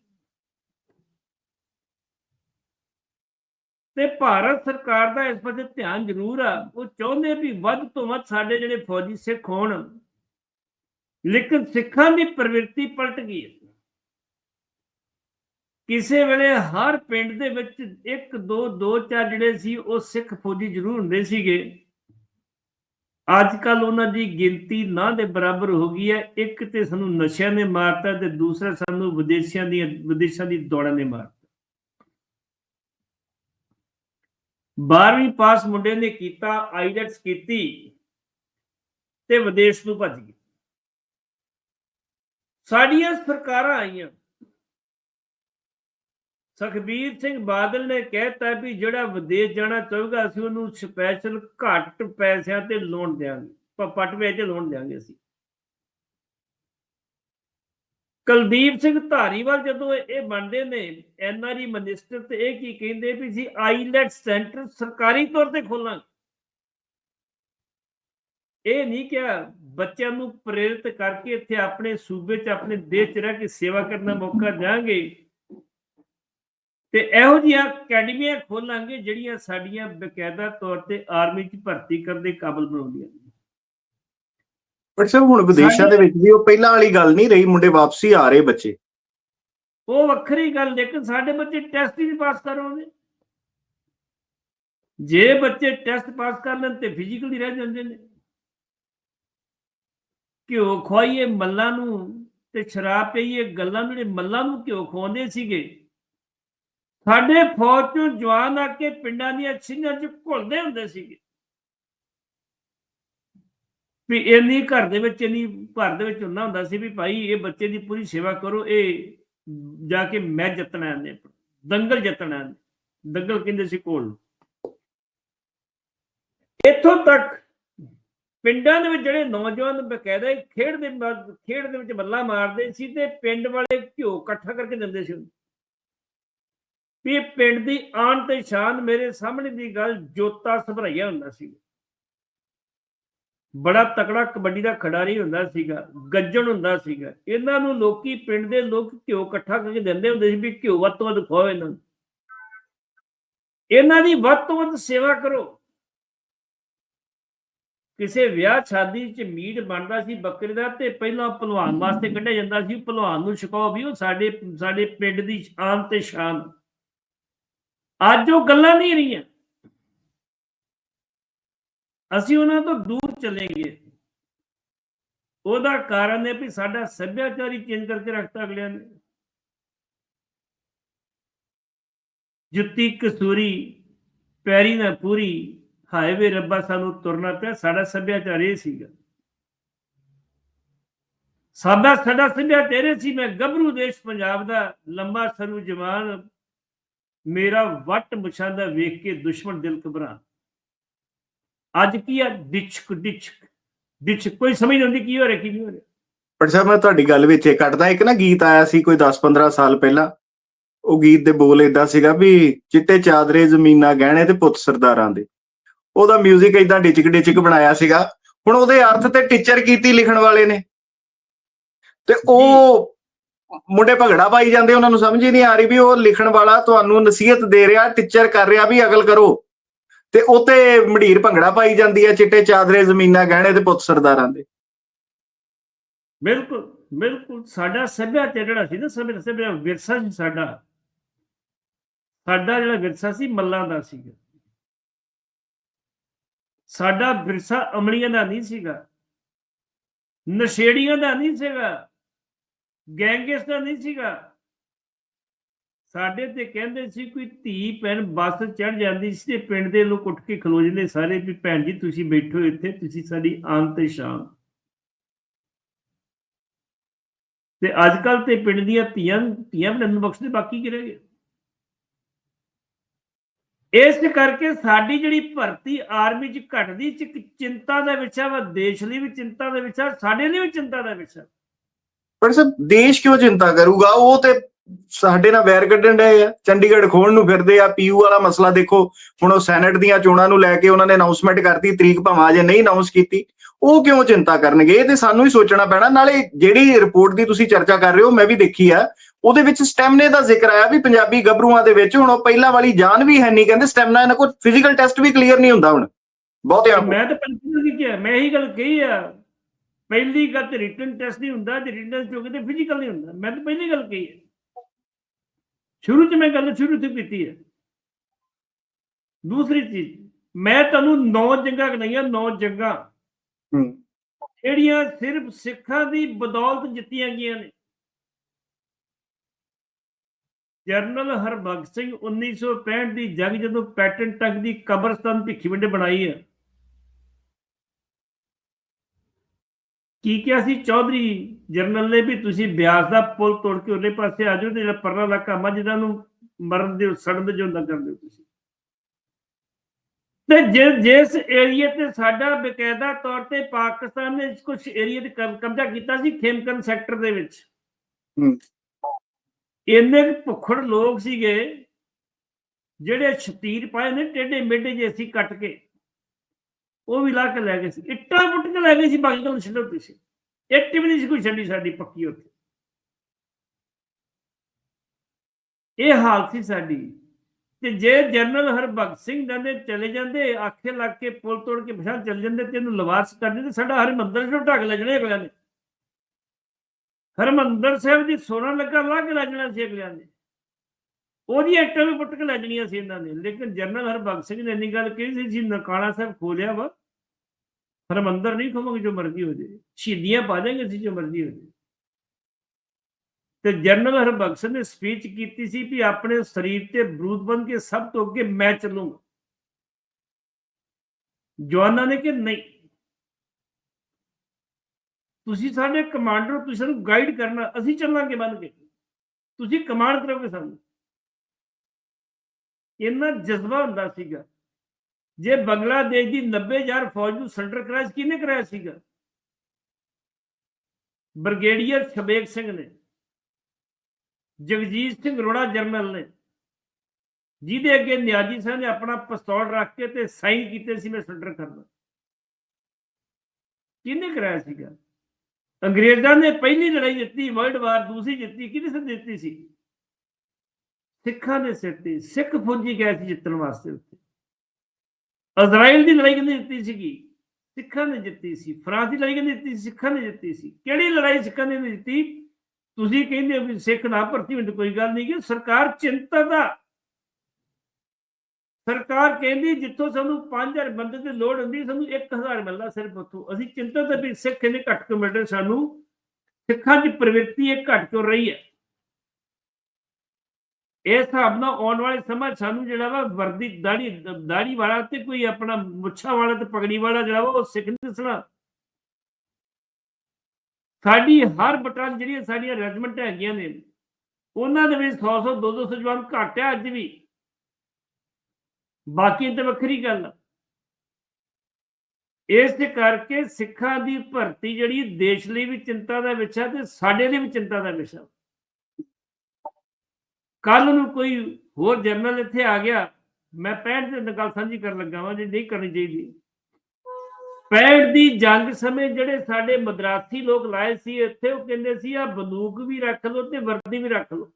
ਤੇ ਭਾਰਤ ਸਰਕਾਰ ਦਾ ਇਸ ਪਾਸੇ ਧਿਆਨ ਜ਼ਰੂਰ ਆ। ਉਹ ਚਾਹੁੰਦੇ ਵੀ ਵੱਧ ਤੋਂ ਵੱਧ ਸਾਡੇ ਜਿਹੜੇ ਫੌਜੀ ਸਿੱਖ ਹੋਣ, ਲੇਕਿਨ ਸਿੱਖਾਂ ਦੀ ਪ੍ਰਵਿਰਤੀ ਪਲਟ ਗਈ ਹੈ। ਕਿਸੇ ਵੇਲੇ ਹਰ ਪਿੰਡ ਦੇ ਵਿੱਚ ਇੱਕ, ਦੋ ਦੋ, ਚਾਰ ਜਿਹੜੇ ਸੀ, ਉਹ ਸਿੱਖ ਫੌਜੀ ਜ਼ਰੂਰ ਹੁੰਦੇ ਸੀਗੇ। ਅੱਜ ਕੱਲ ਉਹਨਾਂ ਦੀ ਗਿਣਤੀ ਨਾ ਦੇ ਬਰਾਬਰ ਹੋ ਗਈ ਹੈ। ਇੱਕ ਤੇ ਸਾਨੂੰ ਨਸ਼ਿਆਂ ਨੇ ਮਾਰਤਾ ਤੇ ਦੂਸਰਾ ਸਾਨੂੰ ਵਿਦੇਸ਼ੀਆਂ ਦੀਆਂ, ਵਿਦੇਸ਼ਾਂ ਦੀ ਦੌੜਾਂ ਨੇ ਮਾਰਤਾ। 12ਵੀਂ ਪਾਸ ਮੁੰਡੇ ਨੇ ਕੀਤਾ, ਆਈਲੈਟਸ ਕੀਤੀ ਤੇ ਵਿਦੇਸ਼ ਨੂੰ ਭੱਜ ਗਿਆ ਸਾਡੀਆਂ ਸਰਕਾਰਾਂ ਆਈਆਂ। ਸੁਖਬੀਰ ਸਿੰਘ ਬਾਦਲ ਨੇ ਕਹਿਤਾ ਵੀ ਜਿਹੜਾ ਵਿਦੇਸ਼ ਜਾਣਾ ਚਾਹੂਗਾ, ਅਸੀਂ ਉਹਨੂੰ ਸਪੈਸ਼ਲ ਘੱਟ ਪੈਸਿਆਂ ਤੇ ਲੋਨ ਦੇਵਾਂਗੇ ਪ- ਤੇ ਲੋਨ ਦੇਵਾਂਗੇ ਅਸੀਂ। ਕੁਲਦੀਪ ਸਿੰਘ ਧਾਰੀਵਾਲ ਜਦੋਂ ਇਹ ਬਣਦੇ ਨੇ ਐਨਆਰਈ ਮਿਨਿਸਟਰ ਤੇ ਇਹ ਕੀ ਕਹਿੰਦੇ ਵੀ ਜੀ ਆਈਲੈਟ ਸੈਂਟਰ ਸਰਕਾਰੀ ਤੌਰ ਤੇ ਖੋਲਾਂਗੇ। ਇਹ ਨਹੀਂ ਕਿਹਾ, ਬੱਚਿਆਂ ਨੂੰ ਪ੍ਰੇਰਿਤ ਕਰਕੇ ਇੱਥੇ ਆਪਣੇ ਸੂਬੇ 'ਚ, ਆਪਣੇ ਦੇਸ਼ 'ਚ ਰਹਿ ਕੇ ਸੇਵਾ ਕਰਨ ਦਾ ਮੌਕਾ ਦਿਆਂਗੇ। ਤੇ ਇਹੋ ਜਿਹੀਆਂ ਅਕੈਡਮੀਆਂ ਖੋਲਾਂਗੇ ਜਿਹੜੀਆਂ ਸਾਡੀਆਂ ਬਕਾਇਦਾ ਤੌਰ ਤੇ ਆਰਮੀ 'ਚ ਭਰਤੀ ਕਰਨ ਦੇ ਕਾਬਲ ਬਣਾਉਂਦੀਆਂ ਨੇ। ਪਰ ਸਰ ਹੁਣ ਵਿਦੇਸ਼ਾਂ ਦੇ ਵਿੱਚ ਵੀ ਉਹ ਪਹਿਲਾਂ ਵਾਲੀ ਗੱਲ ਨਹੀਂ ਰਹੀ ਮੁੰਡੇ ਵਾਪਸੀ ਆ ਰਹੇ ਬੱਚੇ। ਉਹ ਵੱਖਰੀ ਗੱਲ ਲੇਕਿਨ ਸਾਡੇ ਬੱਚੇ ਟੈਸਟ ਹੀ ਨਹੀਂ ਪਾਸ ਕਰਵਾਉਂਦੇ ਜੇ ਬੱਚੇ ਟੈਸਟ ਪਾਸ ਕਰ ਲੈਣ ਤੇ ਫਿਜ਼ੀਕਲੀ ਰਹਿ ਜਾਂਦੇ ਨੇ। ਘਿਓ ਖਵਾਈਏ ਮੱਲਾਂ ਨੂੰ ਤੇ ਸ਼ਰਾਬ ਪਈਏ ਗੱਲਾਂ ਜਿਹੜੇ ਮੱਲਾਂ ਨੂੰ ਘਿਓ ਖਵਾਉਂਦੇ ਸੀਗੇ ਸਾਡੇ ਫੌਜ ਚੋਂ ਜਵਾਨ ਆ ਕੇ ਪਿੰਡਾਂ ਦੀਆਂ ਛਿੰਝਾਂ 'ਚ ਘੁਲਦੇ ਹੁੰਦੇ ਸੀਗੇ। ਵੀ ਇੰਨੀ ਘਰ ਦੇ ਵਿੱਚ, ਇੰਨੀ ਘਰ ਦੇ ਵਿੱਚ ਹੁੰਦਾ ਹੁੰਦਾ ਸੀ ਵੀ ਭਾਈ ਇਹ ਬੱਚੇ ਦੀ ਪੂਰੀ ਸੇਵਾ ਕਰੋ, ਇਹ ਜਾ ਕੇ ਮੈਂ ਜਿੱਤਣਾ ਨੇ ਦੰਗਲ ਜਿੱਤਣਾ ਨੇ ਦੰਗਲ ਕਹਿੰਦੇ ਸੀ ਕੋਲ ਇੱਥੋਂ ਤੱਕ ਪਿੰਡਾਂ ਦੇ ਵਿੱਚ ਜਿਹੜੇ ਨੌਜਵਾਨ ਬਕਾਇਦਾ ਖੇਡ ਦੇ ਖੇਡ ਦੇ ਵਿੱਚ ਬੱਲਾ ਮਾਰਦੇ ਸੀ ਤੇ ਪਿੰਡ ਵਾਲੇ ਘਿਓ ਇਕੱਠਾ ਕਰਕੇ ਦਿੰਦੇ ਸੀ। ਵੀ ਇਹ ਪਿੰਡ ਦੀ ਆਣ ਤੇ ਸ਼ਾਨ ਮੇਰੇ ਸਾਹਮਣੇ ਦੀ ਗੱਲ ਜੋਤਾ ਸਭਰਈਆ ਹੁੰਦਾ ਸੀ। ਬੜਾ ਤਕੜਾ ਕਬੱਡੀ ਦਾ ਖਿਡਾਰੀ ਹੁੰਦਾ ਸੀਗਾ, ਗੱਜਣ ਹੁੰਦਾ ਸੀਗਾ। ਇਹਨਾਂ ਨੂੰ ਲੋਕੀ ਪਿੰਡ ਦੇ ਲੋਕ ਘਿਓ ਇਕੱਠਾ ਕਰਕੇ ਦਿੰਦੇ ਹੁੰਦੇ ਸੀ ਵੀ ਘਿਓ ਵੱਧ ਤੋਂ ਵੱਧ ਖਵਾਓ ਇਹਨਾਂ ਨੂੰ। ਇਹਨਾਂ ਦੀ ਵੱਧ ਤੋਂ ਵੱਧ ਸੇਵਾ ਕਰੋ। ਕਿਸੇ ਵਿਆਹ ਸ਼ਾਦੀ 'ਚ ਮੀਟ ਬਣਦਾ ਸੀ ਬੱਕਰੇ ਦਾ ਤੇ ਪਹਿਲਾਂ ਪਹਿਲਵਾਨ ਵਾਸਤੇ ਕੱਢਿਆ ਜਾਂਦਾ ਸੀ ਪਹਿਲਵਾਨ ਨੂੰ ਛਕਾਓ ਵੀ ਉਹ ਸਾਡੇ ਸਾਡੇ ਪਿੰਡ ਦੀ ਸ਼ਾਨ ਤੇ ਸ਼ਾਨ। ਅੱਜ ਉਹ ਗੱਲਾਂ ਨਹੀਂ ਰਹੀਆਂ। ਅਸੀਂ ਉਹਨਾਂ ਤੋਂ ਦੂਰ ਚਲੇ ਗਏ ਉਹਦਾ ਕਾਰਨ ਹੈ ਵੀ ਸਾਡਾ ਸੱਭਿਆਚਾਰ ਚੇਂਜ ਕਰਕੇ ਰੱਖਤਾ ਅਗਲਿਆਂ ਨੇ। ਜੁੱਤੀ, ਕਸੂਰੀ, ਪੈਰੀ ਨਾ ਪੂਰੀ ਹਾਏਵੇ ਰੱਬਾ ਸਾਨੂੰ ਤੁਰਨਾ ਪਿਆ, ਸਾਡਾ ਸੱਭਿਆਚਾਰ ਇਹ ਸੀਗਾ। ਸਾਡਾ ਸਾਡਾ ਸੱਭਿਆਚਾਰ ਤੇਰੇ ਸੀ, ਮੈਂ ਗੱਭਰੂ ਦੇਸ਼ ਪੰਜਾਬ ਦਾ ਲੰਮਾ ਸਰੂ ਜਵਾਨ ਮੇਰਾ ਵੱਟ ਮੁਛਾਂ ਦਾ ਵੇਖ ਕੇ ਦੁਸ਼ਮਣ ਦਿਲ ਘਬਰਾ। ਅੱਜ ਕੀ ਆ? ਡਿਚਕ ਡਿਚਕ ਡਿਚ ਕੋਈ ਸਮਝ ਨਹੀਂ ਆਉਂਦੀ ਕੀ ਹੋ ਰਿਹਾ ਕੀ ਨਹੀਂ ਹੋ ਰਿਹਾ। ਪਰ ਸਰ ਮੈਂ ਤੁਹਾਡੀ ਗੱਲ ਵਿੱਚ ਇਹ ਕੱਟਦਾ ਇੱਕ ਨਾ ਗੀਤ ਆਇਆ ਸੀ ਕੋਈ 10-15 ਸਾਲ ਪਹਿਲਾਂ। ਉਹ ਗੀਤ ਦੇ ਬੋਲ ਇਦਾਂ ਸੀਗਾ ਵੀ ਚਿੱਟੇ ਚਾਦਰੇ ਜ਼ਮੀਨਾਂ ਗਹਿਣੇ ਤੇ ਪੁੱਤ ਸਰਦਾਰਾਂ ਦੇ। ਉਹਦਾ 뮤직 ਇਦਾਂ ਡਿਚਕ ਡਿਚਕ ਬਣਾਇਆ ਸੀਗਾ। ਹੁਣ ਉਹਦੇ ਅਰਥ ਤੇ ਟੀਚਰ ਕੀਤੀ ਲਿਖਣ ਵਾਲੇ ਨੇ। ਤੇ ਉਹ ਮੁੰਡੇ ਭਗੜਾ ਪਾਈ ਜਾਂਦੇ, ਉਹਨਾਂ ਨੂੰ ਸਮਝ ਹੀ ਨਹੀਂ ਆ ਰਹੀ ਵੀ ਉਹ ਲਿਖਣ ਵਾਲਾ ਤੁਹਾਨੂੰ ਨਸੀਹਤ ਦੇ ਰਿਹਾ, ਟੀਚਰ ਕਰ ਰਿਹਾ ਵੀ ਅਗਲ ਕਰੋ। ਤੇ ਉਤੇ ਮਢੀਰ ਭੰਗੜਾ ਪਾਈ ਜਾਂਦੀ ਹੈ, ਚਿੱਟੇ ਚਾਦਰੇ, ਜ਼ਮੀਨਾਂ ਗਹਿਣੇ ਤੇ ਪੁੱਤ ਸਰਦਾਰਾਂ ਦੇ। ਬਿਲਕੁਲ ਬਿਲਕੁਲ, ਸਾਡਾ ਸੱਭਿਆਚਾਰ ਜਿਹੜਾ ਸੀ ਨਾ ਸਭਿਆ ਸਭਿਆ ਵਿਰਸਾ ਸੀ ਸਾਡਾ। ਸਾਡਾ ਜਿਹੜਾ ਵਿਰਸਾ ਸੀ, ਮੱਲਾਂ ਦਾ ਸੀਗਾ। ਸਾਡਾ ਵਿਰਸਾ ਅਮਲੀਆਂ ਦਾ ਨਹੀਂ ਸੀਗਾ। ਨਸ਼ੇੜੀਆਂ ਦਾ ਨਹੀਂ ਸੀਗਾ। ਗੈਂਗਸ ਦਾ ਨਹੀਂ ਸੀਗਾ? ਸਾਡੇ ਤੇ ਕਹਿੰਦੇ ਸੀ ਕੋਈ ਧੀ ਭੈਣ ਬੱਸ ਚੜ ਜਾਂਦੀ ਸੀ ਤੇ ਪਿੰਡ ਦੇ ਲੋਕ ਉੱਠ ਕੇ ਖਲੋ ਜਾਂਦੇ ਸਾਰੇ ਵੀ, ਭੈਣ ਜੀ, ਤੁਸੀਂ ਬੈਠੋ ਇੱਥੇ, ਤੁਸੀਂ ਸਾਡੀ ਅੰਤ ਤੇ ਸ਼ਾਨ। ਤੇ ਅੱਜ ਕੱਲ ਤੇ ਪਿੰਡ ਦੀਆਂ ਧੀਆਂ ਧੀਆਂ ਬਣਨ ਬਖਸ਼ਦੇ ਬਾਕੀ ਕੀ ਰਹਿ ਗਏ? ਇਸ ਕਰਕੇ ਸਾਡੀ ਜਿਹੜੀ ਭਰਤੀ ਆਰਮੀ ਚ ਘਟਦੀ ਚ ਚਿੰਤਾ ਦਾ ਵਿਸ਼ਾ ਵਾ, ਦੇਸ਼ ਲਈ ਵੀ ਚਿੰਤਾ ਦਾ ਵਿਸ਼ਾ, ਸਾਡੇ ਲਈ ਵੀ ਚਿੰਤਾ ਦਾ ਵਿਸ਼ਾ। ਪਰ ਸਰ ਦੇਸ਼ ਕਿਉਂ ਚਿੰਤਾ ਕਰੂਗਾ? ਉਹ ਤੇ ਸਾਡੇ ਨਾਲ ਵੈਰ ਕੱਢਣ ਡਏ ਆ। ਚੰਡੀਗੜ੍ਹ ਖੋਣ ਨੂੰ ਫਿਰਦੇ ਆ। ਪੀਯੂ ਵਾਲਾ ਮਸਲਾ ਦੇਖੋ ਹੁਣ ਉਹ ਸੈਨੇਟ ਦੀਆਂ ਚੋਣਾਂ ਨੂੰ ਲੈ ਕੇ ਉਹਨਾਂ ਨੇ ਅਨਾਉਂਸਮੈਂਟ ਕਰਤੀ ਤਰੀਕ ਭਾਵੇਂ ਅਜੇ ਨਹੀਂ ਅਨਾਉਂਸ ਕੀਤੀ। ਉਹ ਕਿਉਂ ਚਿੰਤਾ ਕਰਨਗੇ? ਇਹ ਤੇ ਸਾਨੂੰ ਹੀ ਸੋਚਣਾ ਪੈਣਾ। ਨਾਲੇ ਜਿਹੜੀ ਰਿਪੋਰਟ ਦੀ ਤੁਸੀਂ ਚਰਚਾ ਕਰ ਰਹੇ ਹੋ ਮੈਂ ਵੀ ਦੇਖੀ ਆ। ਉਹਦੇ ਵਿੱਚ ਸਟੈਮਨੇ ਦਾ ਜ਼ਿਕਰ ਆਇਆ ਵੀ ਪੰਜਾਬੀ ਗੱਭਰੂਆਂ ਦੇ ਵਿੱਚ ਹੁਣ ਉਹ ਪਹਿਲਾਂ ਵਾਲੀ ਜਾਨ ਵੀ ਹੈ ਨਹੀਂ ਕਹਿੰਦੇ ਸਟੈਮਨਾ ਇਹਨਾਂ ਕੋਲ ਫਿਜ਼ੀਕਲ ਟੈਸਟ ਵੀ ਕਲੀਅਰ ਨਹੀਂ ਹੁੰਦਾ ਹੁਣ। ਬਹੁਤਿਆਂ ਕੋਲ ਮੈਂ ਤਾਂ ਪੰਚੀ ਦੀ ਕਿਹਾ ਮੈਂ ਇਹੀ ਗੱਲ ਕਹੀ ਆ। ਪਹਿਲੀ ਗੱਲ ਤੇ ਰਿਟਨ ਟੈਸਟ ਨਹੀਂ ਹੁੰਦਾ ਜੇ ਰਿਟਨ ਟੈਸਟ ਤੇ ਫਿਜ਼ੀਕਲ ਨਹੀਂ ਹੁੰਦਾ। ਮੈਂ ਤਾਂ ਪਹਿਲੀ ਗੱਲ ਕਹੀ ਹੈ। ਸ਼ੁਰੂ ਚ ਮੈਂ ਗੱਲ ਸ਼ੁਰੂ ਤੋਂ ਕੀਤੀ ਹੈ। ਦੂਸਰੀ ਚੀਜ਼ ਮੈਂ ਤੁਹਾਨੂੰ ਨੌ ਜੰਗਾਂ ਗਣਾਈਆਂ ਨੌ ਜੰਗਾਂ ਹੂੰ। ਜਿਹੜੀਆਂ ਸਿਰਫ ਸਿੱਖਾਂ ਦੀ ਬਦੌਲਤ ਜਿੱਤੀਆਂ ਗਈਆਂ ਨੇ। ਜਨਰਲ ਹਰਬਖਸ਼ ਸਿੰਘ 1965 ਦੀ ਜੰਗ ਜਦੋਂ ਪੈਟਨ ਤੱਕ ਦੀ ਕਬਰਸਤਾਨ ਭਿੱਖੀ ਵਿੰਡੇ ਬਣਾਈ ਹੈ। ਕੀ ਕਿਹਾ ਸੀ ਚੌਧਰੀ ਜਰਨਲ ਨੇ ਵੀ ਤੁਸੀਂ ਬਿਆਸ ਦਾ ਪੁਲ ਤੋੜ ਕੇ ਉਹਦੇ ਪਾਸੇ ਆ ਜਾਓ ਤੇ ਜਿਹੜਾ ਪਰਲਾ ਇਲਾਕਾ ਮਾ ਜਿਹਨਾਂ ਨੂੰ ਮਰਨ ਦੇ ਸੜਨ ਦੇ ਜਿਉਂਦਾ ਕਰ ਦਿਓ ਤੁਸੀਂ। ਤੇ ਜਿ- ਜਿਸ ਏਰੀਏ ਤੇ ਸਾਡਾ ਬਕਾਇਦਾ ਤੌਰ ਤੇ ਪਾਕਿਸਤਾਨ ਨੇ ਕੁਝ ਏਰੀਏ ਤੇ ਕਬ- ਕਬਜ਼ਾ ਕੀਤਾ ਸੀ ਖੇਮਕਨ ਸੈਕਟਰ ਦੇ ਵਿੱਚ। ਹੂੰ। ਇੰਨੇ ਭੁੱਖੜ ਲੋਕ ਸੀਗੇ ਜਿਹੜੇ ਛਤੀਰ ਪਾਏ ਨੇ ਟੇਡੇ ਮੇਡੇ ਜੇ ਅਸੀਂ ਕੱਟ ਕੇ। ਉਹ ਵੀ ਲਾ ਕੇ ਲੈ ਗਏ ਸੀ। ਇੱਟਾਂ ਪੁੱਟ ਕੇ ਲੈ ਗਏ ਸੀ, ਬਾਕੀ ਤੁਹਾਨੂੰ ਛੱਡੋ ਤੁਸੀਂ ਇੱਟ ਵੀ ਨਹੀਂ ਸੀ ਕੋਈ ਛੱਡੀ ਸਾਡੀ ਪੱਕੀ ਉੱਥੇ। ਇਹ ਹਾਲਤ ਸੀ ਸਾਡੀ। ਤੇ ਜੇ ਜਨਰਲ ਹਰਭਗਤ ਸਿੰਘ ਕਹਿੰਦੇ ਚਲੇ ਜਾਂਦੇ, ਆਖੇ ਲੱਗ ਕੇ ਪੁਲ ਤੋੜ ਕੇ ਪਛਾਣ ਚਲੇ ਜਾਂਦੇ ਤੇ ਇਹਨੂੰ ਲਵਾਰਸ ਕਰਨੀ ਤੇ ਸਾਡਾ ਹਰਿਮੰਦਰ ਸਾਹਿਬ ਢੱਕ ਲੈ ਜਣੇ ਅਗਲਿਆਂ ਨੇ। ਹਰਿਮੰਦਰ ਸਾਹਿਬ ਦੀ ਸੋਨਾ ਲੱਗਾ ਲਾ ਕੇ ਲੈ ਜਾਣਾ ਸੀ ਅਗਲਿਆਂ ਨੇ। ਉਹਦੀ ਇੱਟਾਂ ਵੀ ਪੁੱਟ ਕੇ ਲੈ ਸੀ ਇਹਨਾਂ ਨੇ। ਲੇਕਿਨ ਜਨਰਲ ਹਰਭਗਤ ਸਿੰਘ ਨੇ ਇੰਨੀ ਗੱਲ ਕਹੀ ਸੀ ਜੀ ਨਕਾਣਾ ਸਾਹਿਬ ਖੋਲਿਆ ਵਾ ਹਰਿਮੰਦਰ ਨਹੀਂ ਖੋਵਾਂਗੇ ਜੋ ਮਰਜ਼ੀ ਹੋ ਜਾਏ। ਸ਼ਹੀਦੀਆਂ ਪਾ ਦੇਂਗੇ ਅਸੀਂ ਜੋ ਮਰਜ਼ੀ ਹੋ ਜਾਏ। ਤੇ ਜਨਰਲ ਹਰਭਗਤ ਨੇ ਸਪੀਚ ਕੀਤੀ ਸੀ ਵੀ ਆਪਣੇ ਸਰੀਰ ਤੇ ਬਰੂਦ ਬਣ ਕੇ ਸਭ ਤੋਂ ਅੱਗੇ ਮੈਂ ਚੱਲੂੰਗਾ। ਜਵਾਨਾਂ ਨੇ ਕਿ ਨਹੀਂ। ਤੁਸੀਂ ਸਾਡੇ ਕਮਾਂਡਰ ਹੋ, ਤੁਸੀਂ ਸਾਨੂੰ ਗਾਈਡ ਕਰਨਾ ਅਸੀਂ ਚੱਲਾਂਗੇ ਬਣ ਕੇ। ਤੁਸੀਂ ਕਮਾਂਡ ਕਰੋਗੇ ਸਾਨੂੰ। ਇੰਨਾ ਜਜ਼ਬਾ ਹੁੰਦਾ ਸੀਗਾ। ਜੇ ਬੰਗਲਾਦੇਸ਼ ਦੀ 90000 ਫੌਜ ਨੂੰ ਸਰੈਂਡਰ ਕਰਾਇਆ ਸੀ, ਕਿਹਨੇ ਕਰਾਇਆ ਸੀਗਾ? ਬ੍ਰਿਗੇਡੀਅਰ ਸਬੇਕ ਸਿੰਘ ਨੇ ਜਗਜੀਤ ਸਿੰਘ ਰੋੜਾ ਜਰਨਲ ਨੇ ਜਿਹਦੇ ਅੱਗੇ ਨਿਆਜੀ ਸਾਹਿਬ ਨੇ ਆਪਣਾ ਪਿਸਤੌਲ ਰੱਖ ਕੇ ਤੇ ਸਾਈਨ ਕੀਤੇ ਸੀ ਮੈਂ ਸਰੈਂਡਰ ਕਰਨਾ ਕਿਹਨੇ ਕਰਾਇਆ ਸੀਗਾ? ਅੰਗਰੇਜ਼ਾਂ ਨੇ ਪਹਿਲੀ ਲੜਾਈ ਜਿੱਤੀ ਵਰਲਡ ਵਾਰ ਦੂਸਰੀ ਜਿੱਤੀ ਕਿਹਨੇ ਸਿਰ ਜਿੱਤੀ ਸੀ? ਸਿੱਖਾਂ ਦੇ ਸਿਰ ਤੇ ਸਿੱਖ ਫੌਜੀ ਗਏ ਸੀ ਜਿੱਤਣ ਵਾਸਤੇ ਉੱਥੇ। ਅਜਰਾਈਲ ਦੀ ਲੜਾਈ ਕਿਹਨੇ ਜਿੱਤੀ ਸੀਗੀ? ਸਿੱਖਾਂ ਨੇ ਜਿੱਤੀ ਸੀ। ਫਰਾਂਸ ਦੀ ਲੜਾਈ ਕਿਹਨੇ ਜਿੱਤੀ ਸੀ? ਸਿੱਖਾਂ ਨੇ ਜਿੱਤੀ ਸੀ। ਕਿਹੜੀ ਲੜਾਈ ਸਿੱਖਾਂ ਨੇ ਨਹੀਂ ਜਿੱਤੀ? ਤੁਸੀਂ ਕਹਿੰਦੇ ਹੋ ਵੀ ਸਿੱਖ ਨਾ ਭਰਤੀ ਹੋਣ ਕੋਈ ਗੱਲ ਨਹੀਂ ਕਿ ਸਰਕਾਰ ਚਿੰਤਾ ਦਾ। ਸਰਕਾਰ ਕਹਿੰਦੀ ਜਿੱਥੋਂ ਸਾਨੂੰ 5000 ਬੰਦੇ ਦੀ ਲੋੜ ਹੁੰਦੀ, ਸਾਨੂੰ 1000 ਮਿਲਦਾ ਸਿਰਫ ਉੱਥੋਂ। ਅਸੀਂ ਚਿੰਤਾ ਵੀ ਸਿੱਖ ਇਹਨੇ ਘੱਟ ਕਿਉਂ ਮਿਲ ਰਹੇ ਸਾਨੂੰ? ਸਿੱਖਾਂ ਦੀ ਪ੍ਰਵਿਰਤੀ ਇਹ ਘੱਟ ਕਿਉਂ ਰਹੀ ਹੈ? ਇਸ ਹਿਸਾਬ ਨਾਲ ਆਉਣ ਵਾਲੇ ਸਮਾਂ ਸਾਨੂੰ ਜਿਹੜਾ ਵਾ ਵਰਦੀ ਦਾੜੀ ਦਾੜੀ ਵਾਲਾ ਤੇ ਕੋਈ ਆਪਣਾ ਮੁੱਛਾਂ ਵਾਲਾ ਤੇ ਪਗੜੀ ਵਾਲਾ ਜਿਹੜਾ ਵਾ ਉਹ ਸਿੱਖ ਨਹੀਂ ਦਿਸਣਾ। ਸਾਡੀ ਹਰ ਬਟਾਲ ਜਿਹੜੀਆਂ ਸਾਡੀਆਂ ਰੈਜੀਮੈਂਟ ਹੈਗੀਆਂ ਨੇ, ਉਹਨਾਂ ਦੇ ਵਿੱਚ 100 100 200 ਜਵਾਨ ਘੱਟ ਹੈ ਅੱਜ ਵੀ। ਬਾਕੀ ਤੇ ਵੱਖਰੀ ਗੱਲ ਆ। ਇਸ ਕਰਕੇ ਸਿੱਖਾਂ ਦੀ ਭਰਤੀ ਜਿਹੜੀ ਦੇਸ਼ ਲਈ ਵੀ ਚਿੰਤਾ ਦਾ ਵਿਸ਼ਾ ਤੇ ਸਾਡੇ ਲਈ ਵੀ ਚਿੰਤਾ ਦਾ ਵਿਸ਼ਾ। ਕੱਲ ਨੂੰ ਕੋਈ ਹੋਰ ਜਰਨਲ ਇੱਥੇ ਆ ਗਿਆ, ਮੈਂ 65 ਦੇ ਗੱਲ ਸਾਂਝੀ ਕਰਨ ਲੱਗਾ ਵਾਂ, ਜੇ ਨਹੀਂ ਕਰਨੀ ਚਾਹੀਦੀ। 65 ਦੀ ਜੰਗ ਸਮੇਂ ਜਿਹੜੇ ਸਾਡੇ ਮਦਰਾਸੀ ਲੋਕ ਲਾਏ ਸੀ, ਇੱਥੇ ਉਹ ਕਹਿੰਦੇ ਸੀ ਆ ਬੰਦੂਕ ਵੀ ਰੱਖ ਲਓ ਤੇ ਵਰਦੀ ਵੀ ਰੱਖ ਲਓ।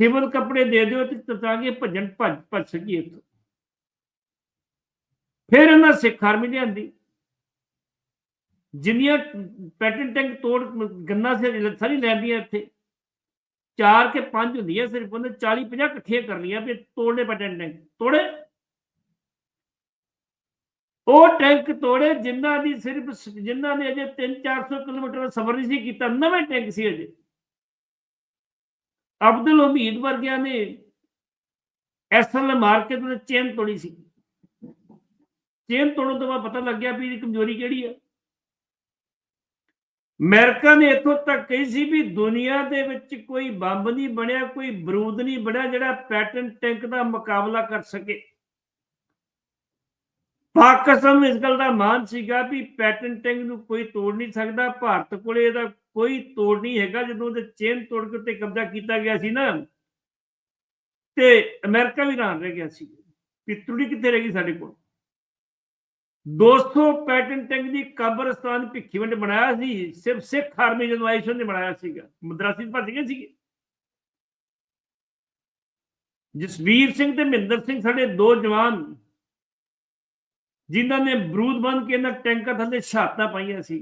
ਸਿਵਲ ਕੱਪੜੇ ਦੇ ਦਿਓ ਤੇ ਤਾਂ ਕਿ ਭੱਜਣ ਭੱਜ ਭੱਜ ਸਕੀਏ ਇੱਥੋਂ। ਫਿਰ ਇਹਨਾਂ ਸਿੱਖ ਆਰਮੀ ਲਿਆਂਦੀ। ਜਿੰਨੀਆਂ ਪੈਟਨ ਟੈਂਕ ਤੋੜ, ਗੰਨਾ ਸੇ ਸਾਰੀ ਲੈਂਦੀਆਂ ਇੱਥੇ। ਚਾਰ ਕੇ ਪੰਜ ਹੁੰਦੀਆਂ ਸਿਰਫ ਉਹਨੇ 40 50 ਇਕੱਠੀਆਂ ਕਰ ਲਈਆਂ ਵੀ ਤੋੜਨੇ ਪੈਟਨ ਟੈਂਕ। ਤੋੜੇ? ਉਹ ਟੈਂਕ ਤੋੜੇ ਜਿਨ੍ਹਾਂ ਦੀ ਸਿਰਫ ਸ- ਜਿਨ੍ਹਾਂ ਨੇ ਅਜੇ 3-400 ਕਿਲੋਮੀਟਰ ਦਾ ਸਫ਼ਰ ਨਹੀਂ ਸੀ ਕੀਤਾ, ਨਵੇਂ ਟੈਂਕ ਸੀ ਅਜੇ। ਅਬਦੁਲ ਹਮੀਦ ਵਰਗਿਆਂ ਨੇ ਐਸਐਲ ਮਾਰ ਕੇ ਉਹਨੇ ਚੇਨ ਤੋੜੀ ਸੀ। ਚੇਨ ਤੋੜਨ ਤੋਂ ਬਾਅਦ ਪਤਾ ਲੱਗਿਆ ਵੀ ਇਹਦੀ ਕਮਜ਼ੋਰੀ ਕਿਹੜੀ ਹੈ ਅਮਰੀਕਾ ਨੇ ਇੱਥੋਂ ਤੱਕ ਕਹੀ ਸੀ ਵੀ ਦੁਨੀਆ ਦੇ ਵਿੱਚ ਕੋਈ ਬੰਬ ਨਹੀਂ ਬਣਿਆ, ਕੋਈ ਬਰੂਦ ਨਹੀਂ ਬਣਿਆ ਜਿਹੜਾ ਪੈਟਰਨ ਟੈਂਕ ਦਾ ਮੁਕਾਬਲਾ ਕਰ ਸਕੇ। ਪਾਕਿਸਤਾਨ ਨੂੰ ਇਸ ਗੱਲ ਦਾ ਮਾਨ ਸੀਗਾ ਵੀ ਪੈਟਰਨ ਟੈਂਕ ਨੂੰ ਕੋਈ ਤੋੜ ਨਹੀਂ ਸਕਦਾ, ਭਾਰਤ ਕੋਲੇ ਇਹਦਾ ਕੋਈ ਤੋੜ ਨਹੀਂ ਹੈਗਾ, ਜਦੋਂ ਉਹਦੇ ਚੇਨ ਤੋੜ ਕੇ ਉੱਤੇ ਕਬਜ਼ਾ ਕੀਤਾ ਗਿਆ ਸੀ ਨਾ। ਤੇ ਅਮਰੀਕਾ ਵੀ ਨਾਲ ਰਹਿ ਗਿਆ ਸੀ ਤੁੜੀ ਕਿੱਥੇ ਰਹਿ ਗਈ ਸਾਡੇ ਕੋਲ? 200 ਪੈਟਨ ਟੈਂਕ ਦੀ ਕਬਰਸਤਾਨ ਭਿੱਖੀਵੰਡ ਬਣਾਇਆ ਸੀ। ਸਿਰਫ ਸਿੱਖ ਆਰਮੀ ਜਦੋਂ ਆਈ ਸੀ, ਉਹਨੇ ਬਣਾਇਆ ਸੀਗਾ। ਮਦਰਾਸੀ ਭੱਜ ਗਏ ਸੀਗੇ। ਜਸਵੀਰ ਸਿੰਘ ਤੇ ਮਹਿੰਦਰ ਸਿੰਘ ਸਾਡੇ ਦੋ ਜਵਾਨ, ਜਿਨ੍ਹਾਂ ਨੇ ਬਰੂਦ ਬੰਨ ਕੇ ਇਹਨਾਂ ਟੈਂਕਾਂ ਥੱਲੇ ਸ਼ਹਾਦਤਾਂ ਪਾਈਆਂ ਸੀ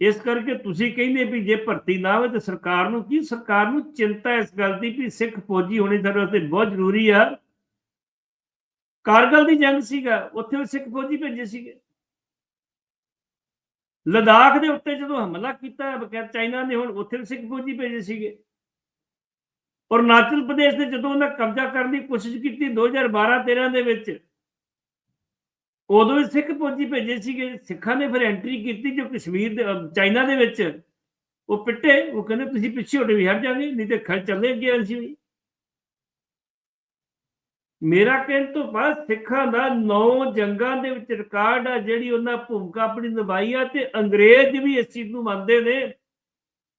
ਇਸ ਕਰਕੇ ਤੁਸੀਂ ਕਹਿੰਦੇ ਵੀ ਜੇ ਭਰਤੀ ਨਾ ਹੋਵੇ ਤਾਂ ਸਰਕਾਰ ਨੂੰ ਕੀ, ਸਰਕਾਰ ਨੂੰ ਚਿੰਤਾ ਇਸ ਗੱਲ ਦੀ ਵੀ ਸਿੱਖ ਫੌਜੀ ਹੋਣੇ ਸਾਡੇ ਵਾਸਤੇ ਬਹੁਤ ਜ਼ਰੂਰੀ ਆ। ਕਾਰਗਲ ਦੀ ਜੰਗ ਸੀਗਾ, ਉੱਥੇ ਵੀ ਸਿੱਖ ਫੌਜੀ ਭੇਜੇ ਸੀਗੇ। ਲਦਾਖ ਦੇ ਉੱਤੇ ਜਦੋਂ ਹਮਲਾ ਕੀਤਾ, ਬਗੈਰ ਚਾਈਨਾ ਨੇ ਹੁਣ, ਉੱਥੇ ਵੀ ਸਿੱਖ ਫੌਜੀ ਭੇਜੇ ਸੀਗੇ। ਅਰੁਣਾਚਲ ਪ੍ਰਦੇਸ਼ ਦੇ ਜਦੋਂ ਉਹਨਾਂ ਕਬਜ਼ਾ ਕਰਨ ਦੀ ਕੋਸ਼ਿਸ਼ ਕੀਤੀ 2012-13 ਦੇ ਵਿੱਚ, ਉਦੋਂ ਵੀ ਸਿੱਖ ਫੌਜੀ ਭੇਜੇ ਸੀਗੇ। ਸਿੱਖਾਂ ਨੇ ਫਿਰ ਐਂਟਰੀ ਕੀਤੀ ਜੋ ਕਸ਼ਮੀਰ ਦੇ ਚਾਈਨਾ ਦੇ ਵਿੱਚ। ਉਹ ਪਿੱਟੇ, ਉਹ ਕਹਿੰਦੇ, ਤੁਸੀਂ ਪਿੱਛੇ ਹਟੇ ਵੀ ਹਟ ਜਾਗੇ ਨਹੀਂ ਤੇ ਖੜ ਚੱਲੇ ਅੱਗੇ ਅਸੀਂ ਵੀ। ਮੇਰਾ ਕਹਿਣ ਤੋਂ ਬਾਅਦ ਸਿੱਖਾਂ ਦਾ ਨੌ ਜੰਗਾਂ ਦੇ ਵਿੱਚ ਰਿਕਾਰਡ ਆ ਜਿਹੜੀ ਉਹਨਾਂ ਭੂਮਿਕਾ ਆਪਣੀ ਨਿਭਾਈ ਆ ਤੇ ਅੰਗਰੇਜ਼ ਵੀ ਇਸ ਚੀਜ਼ ਨੂੰ ਮੰਨਦੇ ਨੇ।